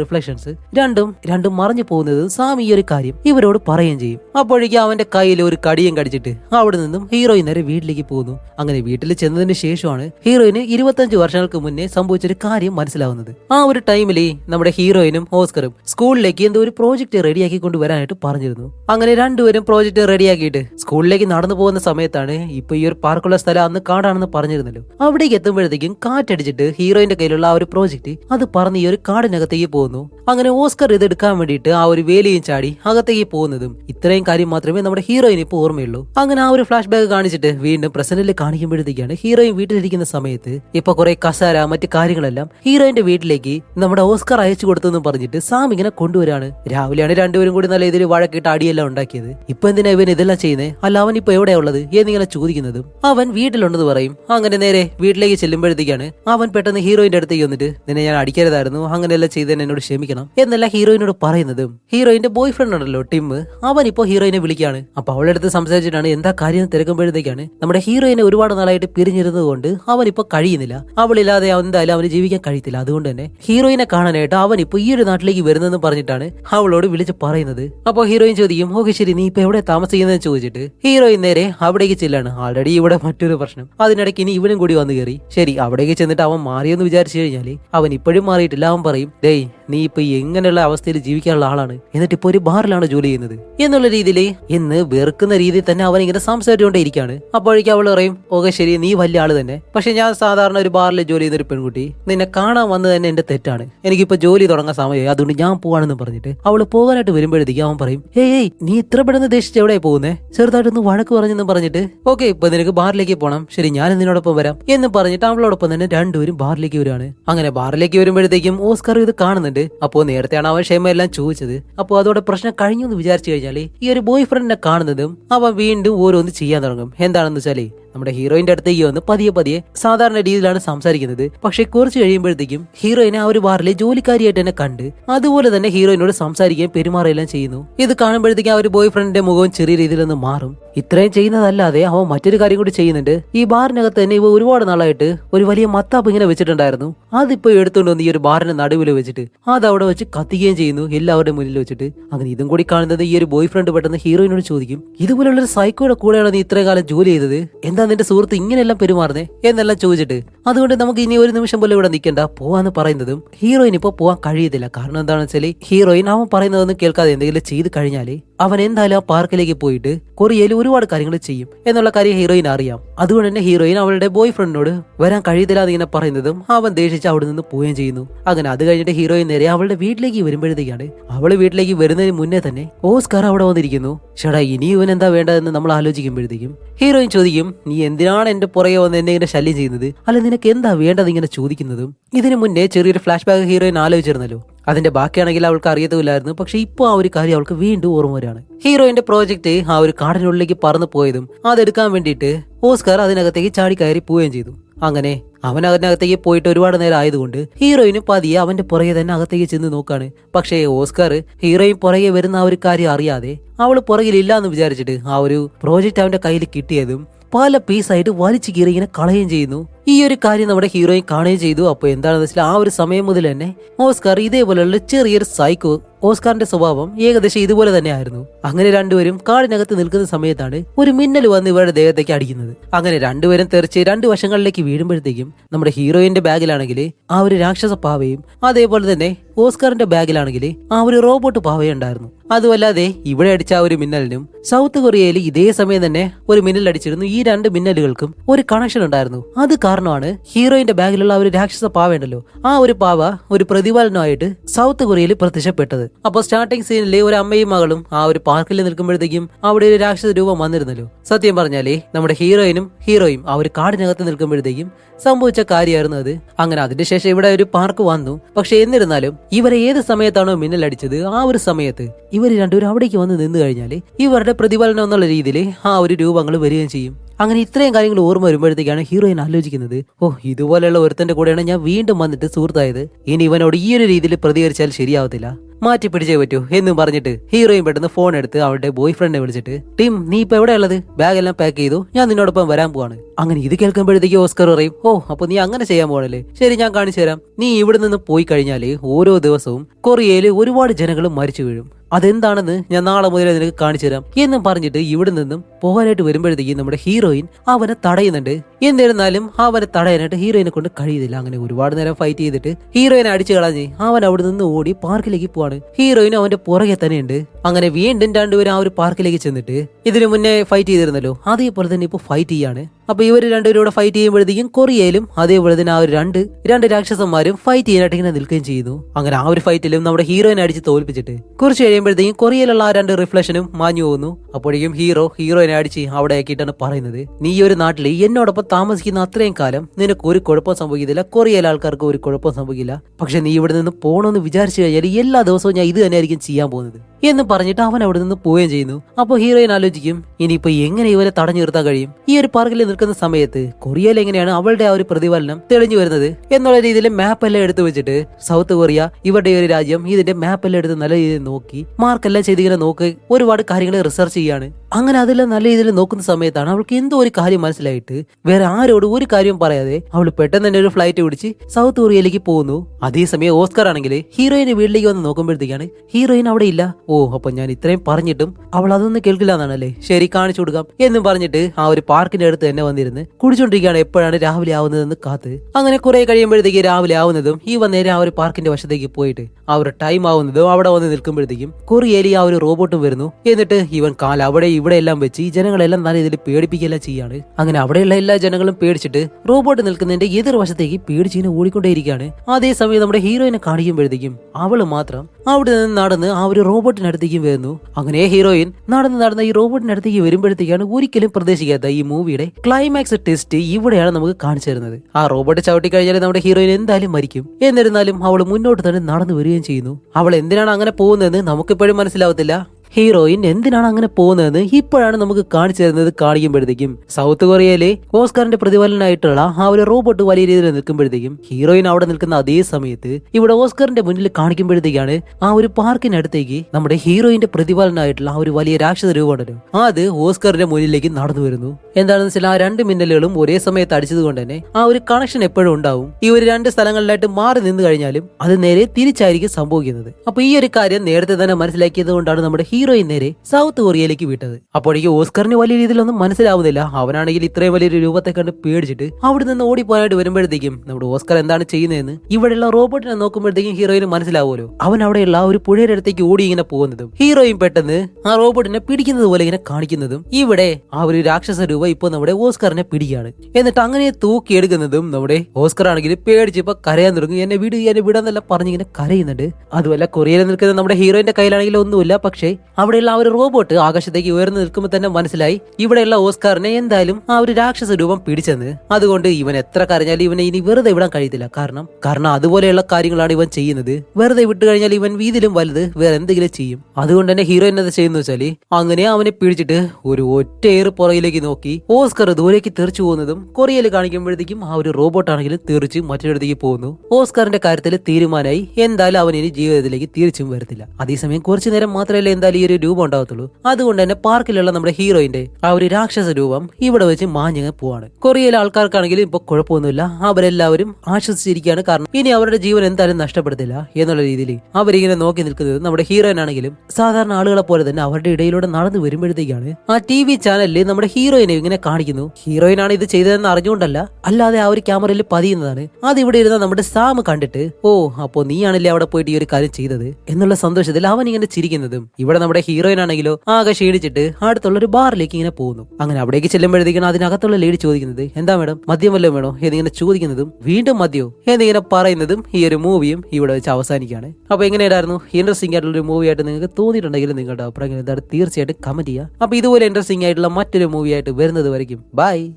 റിഫ്ലക്ഷൻസ് രണ്ടും രണ്ടും മറഞ്ഞു പോകുന്നത് സാം ഈ ഒരു കാര്യം ഇവരോട് പറയുകയും ചെയ്യും. അപ്പോഴേക്കും അവന്റെ കയ്യിൽ ഒരു കടിയും കടിച്ചിട്ട് അവിടെ നിന്നും ഹീറോയിൻ നേരെ വീട്ടിലേക്ക് പോകുന്നു. അങ്ങനെ വീട്ടിൽ ചെന്നതിന് ശേഷമാണ് ഹീറോയിന് ഇരുപത്തഞ്ച് വർഷങ്ങൾക്ക് മുന്നേ സംഭവിച്ചൊരു കാര്യം മനസ്സിലാവുന്നത്. ആ ഒരു ടൈമിൽ നമ്മുടെ ഹീറോയിനും ഓസ്കറും സ്കൂളിലേക്ക് എന്തോ ഒരു പ്രോജക്റ്റ് റെഡിയാക്കി കൊണ്ടുവരാനായിട്ട് പറഞ്ഞിരുന്നു. അങ്ങനെ രണ്ടുപേരും പ്രോജക്റ്റ് റെഡിയാക്കിയിട്ട് സ്കൂളിലേക്ക് നടന്നു പോകുന്ന സമയത്താണ് ഇപ്പൊ ഈ ഒരു പാർക്കുള്ള സ്ഥലം അന്ന് കാടാണെന്ന് പറഞ്ഞിരുന്നല്ലോ. അവിടേക്ക് എത്തുമ്പോഴത്തേക്കും കാറ്റടിച്ചിട്ട് ഹീറോയിന്റെ കയ്യിലുള്ള ആ ഒരു പ്രോജക്റ്റ് അത് പറന്ന് ഈ ഒരു കാടിനകത്തേക്ക് പോകുന്നു അങ്ങനെ ഓസ്കർ ഇത് എടുക്കാൻ വേണ്ടിയിട്ട് ആ ഒരു വേലിയും ചാടി അകത്തേക്ക് പോകുന്നതും ഇത്രയും കാര്യം മാത്രമേ നമ്മുടെ ഹീറോയിന് ഇപ്പോൾ ഓർമ്മയുള്ളൂ. അങ്ങനെ ആ ഒരു ഫ്ലാഷ് ബാക്ക് കാണിച്ചിട്ട് വീണ്ടും പ്രസന്റിൽ കാണിക്കുമ്പോഴത്തേക്കാണ് ഹീറോയിൻ വീട്ടിലിരിക്കുന്ന സമയത്ത് ഇപ്പൊ കുറെ കസാര മറ്റു കാര്യങ്ങളെല്ലാം ഹീറോയിന്റെ വീട്ടിലേക്ക് നമ്മുടെ ഓസ്കർ അയച്ചു കൊടുത്തെന്ന് പറഞ്ഞിട്ട് സാം ഇങ്ങനെ കൊണ്ടുവരാണ്. രാവിലെയാണ് രണ്ടുപേരും കൂടി നല്ല ഇതിൽ വഴക്കിട്ട് അടിയെല്ലാം ഉണ്ടാക്കിയത്. ഇപ്പൊ എന്തിനാ ഇവൻ ഇതെല്ലാം ചെയ്യുന്നത് അല്ല അവൻ ഇപ്പൊ എവിടെയാ ഉള്ളത്? എന്നിങ്ങനെ ചോദിക്കുന്നതും അവൻ വീട്ടിലുണ്ടെന്ന് പറയും. അങ്ങനെ നേരെ വീട്ടിലേക്ക് ചെല്ലുമ്പോഴത്തേക്കാണ് അവൻ പെട്ടെന്ന് ഹീറോയിന്റെ അടുത്തേക്ക് വന്നിട്ട് നിന്നെ ഞാൻ അടിക്കരുതായിരുന്നു. അങ്ങനെയെല്ലാം ചെയ്തതിന് എന്നോട് ക്ഷമിക്കണം. എന്നല്ല ഹീറോയിനോട് പറയുന്നതും. ഹീറോയിന്റെ ബോയ് ഫ്രണ്ട് ഉണ്ടല്ലോ ടിം. അവൻ ഇപ്പോ ഹീറോയിനെ വിളിക്കുകയാണ്. അപ്പൊ അവളുടെ അടുത്ത് സംസാരിച്ചിട്ടാണ് എന്താ കാര്യം തിരക്കുമ്പോഴത്തേക്കാണ് നമ്മുടെ ഹീറോയിനെ ഒരുപാട് നാളായിട്ട് പിരിഞ്ഞിരുന്നത് കൊണ്ട് അവൻ ഇപ്പോൾ കഴിയുന്നില്ല. അവളില്ലാതെ എന്തായാലും അവന് ജീവിക്കാൻ കഴിയത്തില്ല. അതുകൊണ്ട് തന്നെ ഹീറോയിനെ കാണാനായിട്ട് അവൻ ഇപ്പോൾ ഈ ഒരു നാട്ടിലേക്ക് വരുന്നതെന്ന് പറഞ്ഞിട്ടാണ് അവളോട് വിളിച്ച് പറയുന്നത്. അപ്പോൾ ഹീറോയിൻ ചോദിക്കും ഓക്കെ ശരി നീ ഇപ്പൊ എവിടെ താമസിക്കുന്നതെന്ന് ചോദിച്ചിട്ട്? ഹീറോയിൻ നേരെ അവിടേക്ക് ചെല്ലാണ്. ആൾറെഡി ഇവിടെ മറ്റൊരു പ്രശ്നം അതിനിടയ്ക്ക് ഇനി ഇവനും കൂടി വന്നു കയറി ശരി അവിടേക്ക് ചെന്നിട്ട് അവൻ മാറിയെന്ന് വിചാരിച്ചു കഴിഞ്ഞാൽ അവൻ ഇപ്പോഴും മാറിയിട്ടില്ല. അവൻ പറയും ഡേയ് നീ ഇപ്പൊ എങ്ങനെയുള്ള അവസ്ഥയിൽ ജീവിക്കാനുള്ള ആളാണ്. എന്നിട്ട് ഇപ്പൊ ഒരു ബാറിലാണ് ജോലി ചെയ്യുന്നത്. എന്നുള്ള രീതിയിൽ ഇന്ന് വെറുക്കുന്ന രീതിയിൽ തന്നെ അവൻ ഇങ്ങനെ സംസാരിച്ചുകൊണ്ടേ ഇരിക്കുകയാണ് അപ്പോഴേക്കും അവൾ പറയും ഓക്കെ ശരി നീ വലിയ ആൾ തന്നെ. പക്ഷെ ഞാൻ സാധാരണ ഒരു ബാറിൽ ജോലി ചെയ്യുന്ന ഒരു പെൺകുട്ടി. നിന്നെ കാണാൻ വന്നത് തന്നെ എന്റെ തെറ്റാണ്. എനിക്കിപ്പോ ജോലി തുടങ്ങാൻ സമയമായി. അതുകൊണ്ട് ഞാൻ പോവാണെന്ന് പറഞ്ഞിട്ട് അവൾ പോകാനായിട്ട് വരുമ്പോഴത്തേക്ക് അവൻ പറയും ഏയ് ഏയ് നീ ഇത്ര പെട്ടെന്ന് ദേശിച്ച് എവിടെ പോകുന്നേ? ചെറുതായിട്ടൊന്ന് വഴക്ക് പറഞ്ഞെന്ന് പറഞ്ഞിട്ട്. ഓക്കെ ഇപ്പൊ നിനക്ക് ബാറിലേക്ക് പോകണം ശരി ഞാൻ നിന്നോടൊപ്പം വരാം എന്ന് പറഞ്ഞിട്ട് അവളോടൊപ്പം തന്നെ രണ്ടുപേരും ബാറിലേക്ക് വരുവാണ് അങ്ങനെ ബാറിലേക്ക് വരുമ്പോഴത്തേക്കും ഓസ്കർ ഇത് കാണുന്നുണ്ട്. അപ്പോ നേരത്തെയാണ് അവൻ ക്ഷമ എല്ലാം ചോദിച്ചത്. അപ്പോൾ അതോടെ പ്രശ്നം കഴിഞ്ഞു എന്ന് വിചാരിച്ചു കഴിഞ്ഞാൽ ഈ ഒരു ബോയ് ഫ്രണ്ടിനെ കാണുന്നതും അവൻ വീണ്ടും ഓരോന്ന് ചെയ്യാൻ തുടങ്ങും. എന്താണെന്ന് വെച്ചാലേ നമ്മുടെ ഹീറോയിന്റെ അടുത്തേക്ക് വന്ന് പതിയെ പതിയെ സാധാരണ രീതിയിലാണ് സംസാരിക്കുന്നത്. പക്ഷെ കുറച്ച് കഴിയുമ്പോഴത്തേക്കും ഹീറോയിനെ ആ ഒരു ബാറിലെ ജോലിക്കാരിയായിട്ട് തന്നെ കണ്ട് അതുപോലെ തന്നെ ഹീറോയിനോട് സംസാരിക്കുകയും പെരുമാറുകയെല്ലാം ചെയ്യുന്നു. ഇത് കാണുമ്പോഴത്തേക്കും ആ ഒരു ബോയ് ഫ്രണ്ടിന്റെ മുഖവും ചെറിയ രീതിയിൽ ഒന്ന് മാറും. ഇത്രയും ചെയ്യുന്നതല്ലാതെ അവൻ മറ്റൊരു കാര്യം കൂടി ചെയ്യുന്നുണ്ട്. ഈ ബാറിനകത്ത് തന്നെ ഇവ ഒരുപാട് നാളായിട്ട് ഒരു വലിയ മത്താപ്പ് ഇങ്ങനെ വെച്ചിട്ടുണ്ടായിരുന്നു. അതിപ്പോ എടുത്തുകൊണ്ട് വന്ന് ഈ ഒരു ബാറിന്റെ നടുവിൽ വെച്ചിട്ട് അത് അവിടെ വെച്ച് കത്തിക്കുകയും ചെയ്യുന്നു എല്ലാവരുടെ മുന്നിൽ വെച്ചിട്ട്. അങ്ങനെ ഇതും കൂടി കാണുന്നത് ഈ ഒരു ബോയ് ഫ്രണ്ട് പെട്ടെന്ന് ഹീറോയിനോട് ചോദിക്കും ഇതുപോലുള്ള ഒരു സൈക്കോയുടെ കൂടെയാണ് നീ ഇത്രയും കാലം ജോലി ചെയ്തത്? എന്താ നിന്റെ സുഹൃത്ത് ഇങ്ങനെയെല്ലാം പെരുമാറുന്നേ? എന്നെല്ലാം ചോദിച്ചിട്ട്. അതുകൊണ്ട് നമുക്ക് ഇനി ഒരു നിമിഷം പോലും ഇവിടെ നിൽക്കണ്ട. പോവാന്ന് പറയുന്നതും ഹീറോയിൻ ഇപ്പോൾ പോവാൻ കഴിയത്തില്ല. കാരണം എന്താണെന്ന് വെച്ചാൽ ഹീറോയിൻ അവൻ പറയുന്നതൊന്നും കേൾക്കാതെ എന്തെങ്കിലും ചെയ്ത് കഴിഞ്ഞാൽ അവൻ എന്തായാലും ആ പാർക്കിലേക്ക് പോയിട്ട് കൊറിയയിൽ ഒരുപാട് കാര്യങ്ങൾ ചെയ്യും എന്നുള്ള കാര്യം ഹീറോയിൻ അറിയാം. അതുകൊണ്ട് തന്നെ ഹീറോയിൻ അവളുടെ ബോയ് ഫ്രണ്ടിനോട് വരാൻ കഴിയത്തില്ല എന്ന് ഇങ്ങനെ പറയുന്നതും അവൻ ദേഷിച്ച് അവിടെ നിന്ന് പോവുകയും ചെയ്യുന്നു. അങ്ങനെ അത് കഴിഞ്ഞിട്ട് ഹീറോയിൻ നേരെ അവളുടെ വീട്ടിലേക്ക് വരുമ്പോഴത്തേക്കാണ് അവൾ വീട്ടിലേക്ക് വരുന്നതിന് മുന്നേ തന്നെ ഓസ്കാർ അവിടെ വന്നിരിക്കുന്നു. ചേടാ ഇനി ഇവൻ എന്താ വേണ്ടതെന്ന് നമ്മൾ ആലോചിക്കുമ്പോഴത്തേക്കും ഹീറോയിൻ ചോദിക്കും എന്തിനാണ് എന്റെ പുറകെ വന്ന് എന്നെ ഇങ്ങനെ ശല്യം ചെയ്യുന്നത്? അല്ല നിനക്ക് എന്താ വേണ്ടത് ഇങ്ങനെ ചോദിക്കുന്നതും? ഇതിനു മുന്നേ ചെറിയൊരു ഫ്ലാഷ് ബാക്ക് ഹീറോയിൻ ആലോചിച്ചിരുന്നല്ലോ. അതിന്റെ ബാക്കിയാണെങ്കിൽ അവൾക്ക് അറിയത്തുമില്ലായിരുന്നു. പക്ഷെ ഇപ്പോൾ ആ ഒരു കാര്യം അവൾക്ക് വീണ്ടും ഓർമ്മ വരികയാണ് ഹീറോയിന്റെ പ്രോജക്റ്റ് ആ ഒരു കാടിനുള്ളിലേക്ക് പറന്നു പോയതും അതെടുക്കാൻ വേണ്ടിയിട്ട് ഓസ്കാർ അതിനകത്തേക്ക് ചാടി കയറി പോവുകയും ചെയ്തു. അങ്ങനെ അവൻ അതിനകത്തേക്ക് പോയിട്ട് ഒരുപാട് നേരം ആയതുകൊണ്ട് ഹീറോയിന് പതിയെ അവന്റെ പുറകെ തന്നെ അകത്തേക്ക് ചെന്ന് നോക്കാണ്. പക്ഷേ ഓസ്കാർ ഹീറോയിൻ പുറകെ വരുന്ന ആ ഒരു കാര്യം അറിയാതെ അവൾ പുറകിലില്ല എന്ന് വിചാരിച്ചിട്ട് ആ ഒരു പ്രോജക്റ്റ് അവന്റെ കയ്യിൽ കിട്ടിയതും പല പീസായിട്ട് വലിച്ചു കീറി ഇങ്ങനെ കളയുകയും ചെയ്യുന്നു. ഈ ഒരു കാര്യം നമ്മുടെ ഹീറോയിൻ കാണുകയും ചെയ്തു. അപ്പോൾ എന്താണെന്ന് വെച്ചാൽ ആ ഒരു സമയം മുതൽ തന്നെ ഓസ്കാർ ഇതേപോലെയുള്ള ചെറിയൊരു സൈക്കോ ഓസ്കാറിന്റെ സ്വഭാവം ഏകദേശം ഇതുപോലെ തന്നെ ആയിരുന്നു അങ്ങനെ രണ്ടുപേരും കാടിനകത്ത് നിൽക്കുന്ന സമയത്താണ് ഒരു മിന്നൽ വന്ന് ഇവരുടെ ദേഹത്തേക്ക് അടിക്കുന്നത്. അങ്ങനെ രണ്ടുപേരും തെറിച്ച് രണ്ട് വശങ്ങളിലേക്ക് വീഴുമ്പോഴത്തേക്കും നമ്മുടെ ഹീറോയിന്റെ ബാഗിലാണെങ്കിൽ ആ ഒരു രാക്ഷസ പാവയും അതേപോലെ തന്നെ ഓസ്കാറിന്റെ ബാഗിലാണെങ്കിൽ ആ ഒരു റോബോട്ട് പാവയുണ്ടായിരുന്നു അതുമല്ലാതെ ഇവിടെ അടിച്ച ആ ഒരു മിന്നലിനും സൗത്ത് കൊറിയയിൽ ഇതേ സമയം തന്നെ ഒരു മിന്നൽ അടിച്ചിരുന്നു. ഈ രണ്ട് മിന്നലുകൾക്കും ഒരു കണക്ഷൻ ഉണ്ടായിരുന്നു. അത് കാരണമാണ് ഹീറോയിന്റെ ബാഗിലുള്ള ഒരു രാക്ഷസ പാവ ഉണ്ടല്ലോ ആ ഒരു പാവ ഒരു പ്രതിപാലനമായിട്ട് സൗത്ത് കൊറിയയിൽ പ്രത്യക്ഷപ്പെട്ടത്. അപ്പൊ സ്റ്റാർട്ടിംഗ് സീനിലെ ഒരു അമ്മയും മകളും ആ ഒരു പാർക്കിൽ നിൽക്കുമ്പോഴത്തേക്കും അവിടെ ഒരു രാക്ഷസ രൂപം വന്നിരുന്നല്ലോ. സത്യം പറഞ്ഞാലേ നമ്മുടെ ഹീറോയിനും ഹീറോയും ആ ഒരു കാടിനകത്ത് നിൽക്കുമ്പോഴത്തേക്കും സംഭവിച്ച കാര്യമായിരുന്നു അത്. അങ്ങനെ അതിന്റെ ശേഷം ഇവിടെ ഒരു പാർക്ക് വന്നു. പക്ഷെ എന്നിരുന്നാലും ഇവരെ ഏത് സമയത്താണോ മിന്നലടിച്ചത് ആ ഒരു സമയത്ത് ഇവർ രണ്ടുപേരും അവിടേക്ക് വന്ന് നിന്ന് കഴിഞ്ഞാൽ ഇവരുടെ പ്രതിഫലനം എന്നുള്ള രീതിയിൽ ആ ഒരു രൂപങ്ങൾ വരികയും ചെയ്യും. അങ്ങനെ ഇത്രയും കാര്യങ്ങൾ ഓർമ്മ വരുമ്പോഴത്തേക്കാണ് ഹീറോയിൻ ആലോചിക്കുന്നത്. ഓ ഇതുപോലെയുള്ള ഒരുത്തന്റെ കൂടെയാണ് ഞാൻ വീണ്ടും വന്നിട്ട് സുഹൃത്തായത്. ഇനി ഇവനോട് ഈ ഒരു രീതിയിൽ പ്രതികരിച്ചാൽ ശരിയാവത്തില്ല. മാറ്റി പിടിച്ചേ പറ്റൂ എന്ന് പറഞ്ഞിട്ട് ഹീറോയും പെട്ടെന്ന് ഫോൺ എടുത്ത് അവളുടെ ബോയ് ഫ്രണ്ടിനെ വിളിച്ചിട്ട് ടീം നീ ഇപ്പൊ എവിടെ ഉള്ളത്? ബാഗ് എല്ലാം പാക്ക് ചെയ്തു. ഞാൻ നിന്നോടൊപ്പം വരാൻ പോവാണ്. അങ്ങനെ ഇത് കേൾക്കുമ്പോഴത്തേക്ക് ഓസ്കർ പറയും ഓ അപ്പൊ നീ അങ്ങനെ ചെയ്യാൻ പോകണല്ലേ ശരി ഞാൻ കാണിച്ചു തരാം. നീ ഇവിടെ നിന്ന് പോയി കഴിഞ്ഞാൽ ഓരോ ദിവസവും കൊറിയയിൽ ഒരുപാട് ജനങ്ങൾ മരിച്ചു വീഴും. അതെന്താണെന്ന് ഞാൻ നാളെ മുതൽ നിനക്ക് കാണിച്ചു തരാം. എന്നും പറഞ്ഞിട്ട് ഇവിടെ നിന്നും പോകാനായിട്ട് വരുമ്പോഴത്തേക്കും നമ്മുടെ ഹീറോയിൻ അവനെ തടയുന്നുണ്ട്. എന്നിരുന്നാലും അവനെ തടയാനായിട്ട് ഹീറോയിനെ കൊണ്ട് കഴിയുന്നില്ല. അങ്ങനെ ഒരുപാട് നേരം ഫൈറ്റ് ചെയ്തിട്ട് ഹീറോയിനെ അടിച്ചു കളഞ്ഞ് അവൻ അവിടെ നിന്ന് ഓടി പാർക്കിലേക്ക് പോവാണ്. ഹീറോയിൻ അവന്റെ പുറകെ തന്നെയുണ്ട്. അങ്ങനെ വീണ്ടും രണ്ടുപേരും ആ ഒരു പാർക്കിലേക്ക് ചെന്നിട്ട് ഇതിനു മുന്നേ ഫൈറ്റ് ചെയ്തിരുന്നല്ലോ. അതേപോലെ തന്നെ ഇപ്പൊ ഫൈറ്റ് ചെയ്യാണ്. അപ്പൊ ഇവർ രണ്ടുപേരും കൂടെ ഫൈറ്റ് ചെയ്യുമ്പോഴത്തേക്കും കൊറിയയിലും അതേപോലെ തന്നെ ആ ഒരു രണ്ട് രണ്ട് രാക്ഷസന്മാരും ഫൈറ്റ് ചെയ്യാനായിട്ട് ഇങ്ങനെ നിൽക്കുകയും ചെയ്യുന്നു അങ്ങനെ ആ ഒരു ഫൈറ്റിലും നമ്മുടെ ഹീറോയിനെ അടിച്ച് തോൽപ്പിച്ചിട്ട്. കുറച്ച് കഴിയുമ്പോഴത്തേക്കും കൊറിയയിലുള്ള ആ രണ്ട് റിഫ്ലക്ഷനും മാഞ്ഞു പോകുന്നു അപ്പോഴേക്കും ഹീറോ ഹീറോയിനെ അടിച്ച് അവിടെ ആക്കിയിട്ടാണ് പറയുന്നത്. നീ ഒരു നാട്ടിൽ എന്നോടൊപ്പം താമസിക്കുന്ന അത്രയും കാലം നിനക്ക് ഒരു കുഴപ്പം സംഭവിക്കത്തില്ല കൊറിയയിലെ ആൾക്കാർക്ക് ഒരു കുഴപ്പം സംഭവിക്കില്ല. പക്ഷെ നീ ഇവിടെ നിന്ന് പോകണമെന്ന് വിചാരിച്ചു കഴിഞ്ഞാൽ എല്ലാ ദിവസവും ഞാൻ ഇത് തന്നെയായിരിക്കും ചെയ്യാൻ പോകുന്നത്. എന്ന് പറഞ്ഞിട്ട് അവൻ അവിടെ നിന്ന് പോവുകയും ചെയ്യുന്നു. അപ്പോൾ ഹീറോയിൻ ആലോചിക്കും ഇനിയിപ്പോ എങ്ങനെ ഇവരെ തടഞ്ഞു നിർത്താൻ കഴിയും? ഈ ഒരു പാർക്കിൽ നിൽക്കുന്ന സമയത്ത് കൊറിയയിൽ എങ്ങനെയാണ് അവളുടെ ആ ഒരു പ്രതിഫലനം തെളിഞ്ഞു വരുന്നത് എന്നുള്ള രീതിയിൽ മാപ്പ് എല്ലാം എടുത്തു വെച്ചിട്ട് സൗത്ത് കൊറിയ ഇവരുടെ ഒരു രാജ്യം ഇതിന്റെ മാപ്പ് എല്ലാം എടുത്ത് നല്ല രീതിയിൽ നോക്കി മാർക്കെല്ലാം ചെയ്തിങ്ങനെ നോക്കി ഒരുപാട് കാര്യങ്ങൾ റിസർച്ച് ചെയ്യാണ്. അങ്ങനെ അതെല്ലാം നല്ല രീതിയിൽ നോക്കുന്ന സമയത്താണ് അവൾക്ക് എന്തോ ഒരു കാര്യം മനസ്സിലായിട്ട് വേറെ ആരോട് ഒരു കാര്യം പറയാതെ അവൾ പെട്ടെന്ന് തന്നെ ഒരു ഫ്ലൈറ്റ് പിടിച്ച് സൗത്ത് കൊറിയയിലേക്ക് പോകുന്നു അതേസമയം ഓസ്കർ ആണെങ്കിൽ ഹീറോയിന്റെ വീട്ടിലേക്ക് വന്ന് നോക്കുമ്പോഴത്തേക്കാണ് ഹീറോയിൻ അവിടെ ഇല്ല. ഓ അപ്പൊ ഞാൻ ഇത്രയും പറഞ്ഞിട്ടും അവൾ അതൊന്നും കേൾക്കില്ല എന്നാണല്ലേ? ശരി കാണിച്ചു കൊടുക്കാം എന്നും പറഞ്ഞിട്ട് ആ ഒരു പാർക്കിന്റെ അടുത്ത് തന്നെ വന്നിരുന്ന് കുടിച്ചോണ്ടിരിക്കുകയാണ് എപ്പോഴാണ് രാവിലെ ആവുന്നതെന്ന് കാത്ത്. അങ്ങനെ കുറെ കഴിയുമ്പോഴത്തേക്ക് രാവിലെ ആവുന്നതും ഈ വന്നേരം ആ ഒരു പാർക്കിന്റെ വശത്തേക്ക് പോയിട്ട് ആ ഒരു ടൈം ആവുന്നതും അവിടെ വന്ന് നിൽക്കുമ്പോഴത്തേക്കും കൊറിയയിൽ ആ ഒരു റോബോട്ടും വരുന്നു. എന്നിട്ട് ഇവൻ കാൽ അവിടെ ഇവിടെ എല്ലാം വെച്ച് ഈ ജനങ്ങളെല്ലാം നല്ല ഇതിൽ പേടിപ്പിക്കുകയെല്ലാം ചെയ്യാണ്. അങ്ങനെ അവിടെയുള്ള എല്ലാ ജനങ്ങളും പേടിച്ചിട്ട് റോബോട്ട് നിൽക്കുന്നതിന്റെ എതിർവശത്തേക്ക് പേടിച്ചിങ്ങനെ ഓടിക്കൊണ്ടേയിരിക്കുകയാണ്. അതേസമയം നമ്മുടെ ഹീറോയിനെ കാണിക്കുമ്പോഴത്തേക്കും അവൾ മാത്രം അവിടെ നിന്ന് നടന്ന് ആ ഒരു റോബോട്ടിനടുത്തേക്കും വരുന്നു. അങ്ങനെ ഹീറോയിൻ നടന്ന് നടന്ന് ഈ റോബോട്ടിനടുത്തേക്ക് വരുമ്പോഴത്തേക്കാണ് ഒരിക്കലും പ്രതീക്ഷിക്കാത്ത ഈ മൂവിയുടെ ക്ലൈമാക്സ് ടെസ്റ്റ് ഇവിടെയാണ് നമുക്ക് കാണിച്ചു തരുന്നത്. ആ റോബോട്ട് ചവിട്ടി കഴിഞ്ഞാൽ നമ്മുടെ ഹീറോയിൻ എന്തായാലും മരിക്കും. എന്നിരുന്നാലും അവൾ മുന്നോട്ട് തന്നെ നടന്നു വരികയും ചെയ്യുന്നു. അവൾ എന്തിനാണ് അങ്ങനെ പോകുന്നതെന്ന് നമുക്കിപ്പോഴും മനസ്സിലാവത്തില്ല. ഹീറോയിൻ എന്തിനാണ് അങ്ങനെ പോകുന്നതെന്ന് ഇപ്പോഴാണ് നമുക്ക് കാണിച്ചു തരുന്നത് കാണിക്കുമ്പോഴത്തേക്കും. സൗത്ത് കൊറിയയിലെ ഓസ്കാറിന്റെ പ്രതിഫലനായിട്ടുള്ള ആ ഒരു റോബോട്ട് വലിയ രീതിയിൽ നിൽക്കുമ്പോഴത്തേക്കും ഹീറോയിൻ അവിടെ നിൽക്കുന്ന അതേ സമയത്ത് ഇവിടെ ഓസ്കാറിന്റെ മുന്നിൽ കാണിക്കുമ്പോഴത്തേക്കാണ് ആ ഒരു പാർക്കിനടുത്തേക്ക് നമ്മുടെ ഹീറോയിന്റെ പ്രതിഫലനായിട്ടുള്ള ആ ഒരു വലിയ രാക്ഷസ രൂപമുണ്ടല്ലോ അത് ഓസ്കാറിന്റെ മുന്നിലേക്ക് നടന്നു വരുന്നു. എന്താണെന്ന് വെച്ചാൽ ആ രണ്ട് മിന്നലുകളും ഒരേ സമയത്ത് അടിച്ചത് കൊണ്ട് തന്നെ ആ ഒരു കണക്ഷൻ എപ്പോഴും ഉണ്ടാവും. ഈ ഒരു രണ്ട് സ്ഥലങ്ങളിലായിട്ട് മാറി നിന്ന് കഴിഞ്ഞാലും അത് നേരെ തിരിച്ചായിരിക്കും സംഭവിക്കുന്നത്. അപ്പൊ ഈ ഒരു കാര്യം നേരത്തെ തന്നെ മനസ്സിലാക്കിയത് കൊണ്ടാണ് നമ്മുടെ ഹീറോയിൻ നേരെ സൗത്ത് കൊറിയയിലേക്ക് വിട്ടത്. അപ്പോഴേക്ക് ഓസ്കറിന് വലിയ രീതിയിലൊന്നും മനസ്സിലാവുന്നില്ല. അവനാണെങ്കിൽ ഇത്രയും വലിയൊരു രൂപത്തെ കണ്ട് പേടിച്ചിട്ട് അവിടെ നിന്ന് ഓടിപ്പോയായിട്ട് വരുമ്പോഴത്തേക്കും നമ്മുടെ ഓസ്കർ എന്താണ് ചെയ്യുന്നതെന്ന് ഇവിടെയുള്ള റോബോട്ടിനെ നോക്കുമ്പോഴത്തേക്കും ഹീറോയിന് മനസ്സിലാവുമല്ലോ. അവൻ അവിടെയുള്ള ആ ഒരു പുഴയുടെ അടുത്തേക്ക് ഓടി ഇങ്ങനെ പോകുന്നതും ഹീറോയിൻ പെട്ടെന്ന് ആ റോബോട്ടിനെ പിടിക്കുന്നത് പോലെ ഇങ്ങനെ കാണിക്കുന്നതും ഇവിടെ ആ ഒരു രാക്ഷസ രൂപ ഇപ്പൊ നമ്മുടെ ഓസ്കറിനെ പിടിക്കുകയാണ്. എന്നിട്ട് അങ്ങനെ തൂക്കിയെടുക്കുന്നതും നമ്മുടെ ഓസ്കർ ആണെങ്കിൽ പേടിച്ച് ഇപ്പൊ കരയാൻ തുടങ്ങി. എന്നെ വിട് എന്നെ വിടാന്നെല്ലാം പറഞ്ഞിങ്ങനെ കരയുന്നുണ്ട്. അതുമല്ല കൊറിയയിൽ നിൽക്കുന്ന നമ്മുടെ ഹീറോയിന്റെ കയ്യിലാണെങ്കിലും ഒന്നുമില്ല. പക്ഷേ അവിടെയുള്ള ആ ഒരു റോബോട്ട് ആകാശത്തേക്ക് ഉയർന്നു നിൽക്കുമ്പോൾ തന്നെ മനസ്സിലായി ഇവിടെയുള്ള ഓസ്കാറിനെ എന്തായാലും ആ ഒരു രാക്ഷസ രൂപം പിടിച്ചെന്ന്. അതുകൊണ്ട് ഇവൻ എത്ര കരഞ്ഞാലും ഇവനെ ഇനി വെറുതെ വിടാൻ കഴിയത്തില്ല. കാരണം കാരണം അതുപോലെയുള്ള കാര്യങ്ങളാണ് ഇവൻ ചെയ്യുന്നത്. വെറുതെ വിട്ടു കഴിഞ്ഞാൽ ഇവൻ വീതിലും വലുത് വേറെ എന്തെങ്കിലും ചെയ്യും. അതുകൊണ്ട് തന്നെ ഹീറോ എന്നത് ചെയ്യുന്ന വെച്ചാൽ അങ്ങനെ അവനെ പിടിച്ചിട്ട് ഒരു ഒറ്റയേറ് പുറകിലേക്ക് നോക്കി ഓസ്കർ ദൂരേക്ക് തെറിച്ചു പോകുന്നതും കൊറിയയിൽ കാണിക്കുമ്പോഴത്തേക്കും ആ ഒരു റോബോട്ട് ആണെങ്കിലും തെറിച്ച് മറ്റൊരിടത്തേക്ക് പോകുന്നു. ഓസ്കാറിന്റെ കാര്യത്തിൽ തീരുമാനമായി എന്തായാലും അവൻ ഇനി ജീവിതത്തിലേക്ക് തിരിച്ചും വരത്തില്ല. അതേസമയം കുറച്ചു നേരം മാത്രമല്ല എന്തായാലും ഒരു രൂപം ഉണ്ടാകത്തുള്ളൂ. അതുകൊണ്ട് തന്നെ പാർക്കിലുള്ള നമ്മുടെ ഹീറോയിന്റെ ആ ഒരു രാക്ഷസ രൂപം ഇവിടെ വെച്ച് മാഞ്ഞങ്ങ് പോവാണ്. കൊറിയയിലെ ആൾക്കാർക്കാണെങ്കിലും ഇപ്പൊ കുഴപ്പമൊന്നുമില്ല. അവരെല്ലാവരും ആശ്വസിച്ചിരിക്കുകയാണ്. കാരണം ഇനി അവരുടെ ജീവൻ എന്തായാലും നഷ്ടപ്പെടുത്തില്ല എന്നുള്ള രീതിയിൽ അവരിങ്ങനെ നോക്കി നിൽക്കുന്നത് നമ്മുടെ ഹീറോയിൻ ആണെങ്കിലും സാധാരണ ആളുകളെ പോലെ തന്നെ അവരുടെ ഇടയിലൂടെ നടന്നു വരുമ്പോഴത്തേക്കാണ്. ആ ടി വി ചാനലിൽ നമ്മുടെ ഹീറോയിനെ ഇങ്ങനെ കാണിക്കുന്നു. ഹീറോയിൻ ആണ് ഇത് ചെയ്തതെന്ന് അറിഞ്ഞുകൊണ്ടല്ല അല്ലാതെ ആ ഒരു ക്യാമറയിൽ പതിയുന്നതാണ്. അത് ഇവിടെ ഇരുന്ന നമ്മുടെ സാം കണ്ടിട്ട് ഓ അപ്പോ നീയാണല്ലേ അവിടെ പോയിട്ട് ഈ ഒരു കാര്യം ചെയ്തത്? എന്നുള്ള സന്തോഷത്തിൽ അവൻ ഇങ്ങനെ ചിരിക്കുന്നതും ഇവിടെ നമ്മുടെ ഹീറോയിൻ ആണെങ്കിലോ ആകെ ക്ഷീണിച്ചിട്ട് അടുത്തുള്ള ഒരു ബാറിലേക്ക് ഇങ്ങനെ പോകുന്നു. അങ്ങനെ അവിടേക്ക് ചെല്ലുമ്പോഴത്തേക്കാണ് അതിനകത്തുള്ള ലേഡി ചോദിക്കുന്നത് എന്താ മേഡം മദ്യം വല്ലതും വേണോ? എന്നിങ്ങനെ ചോദിക്കുന്നതും വീണ്ടും മദ്യോ? എന്നിങ്ങനെ പറയുന്നതും ഈ ഒരു മൂവിയും ഇവിടെ വെച്ച് അവസാനിക്കുകയാണ്. അപ്പൊ എങ്ങനെയായിരുന്നു ഇൻട്രസ്റ്റിംഗ് ആയിട്ടുള്ള ഒരു മൂവി ആയിട്ട് നിങ്ങൾക്ക് തോന്നിയിട്ടുണ്ടെങ്കിൽ നിങ്ങളുടെ അഭിപ്രായം എന്താണ് തീർച്ചയായിട്ടും കമന്റ് ചെയ്യുക. അപ്പൊ ഇതുപോലെ ഇൻട്രസ്റ്റിംഗ് ആയിട്ടുള്ള മറ്റൊരു മൂവി ആയിട്ട് വരുന്നത് വരയ്ക്കും. ബൈ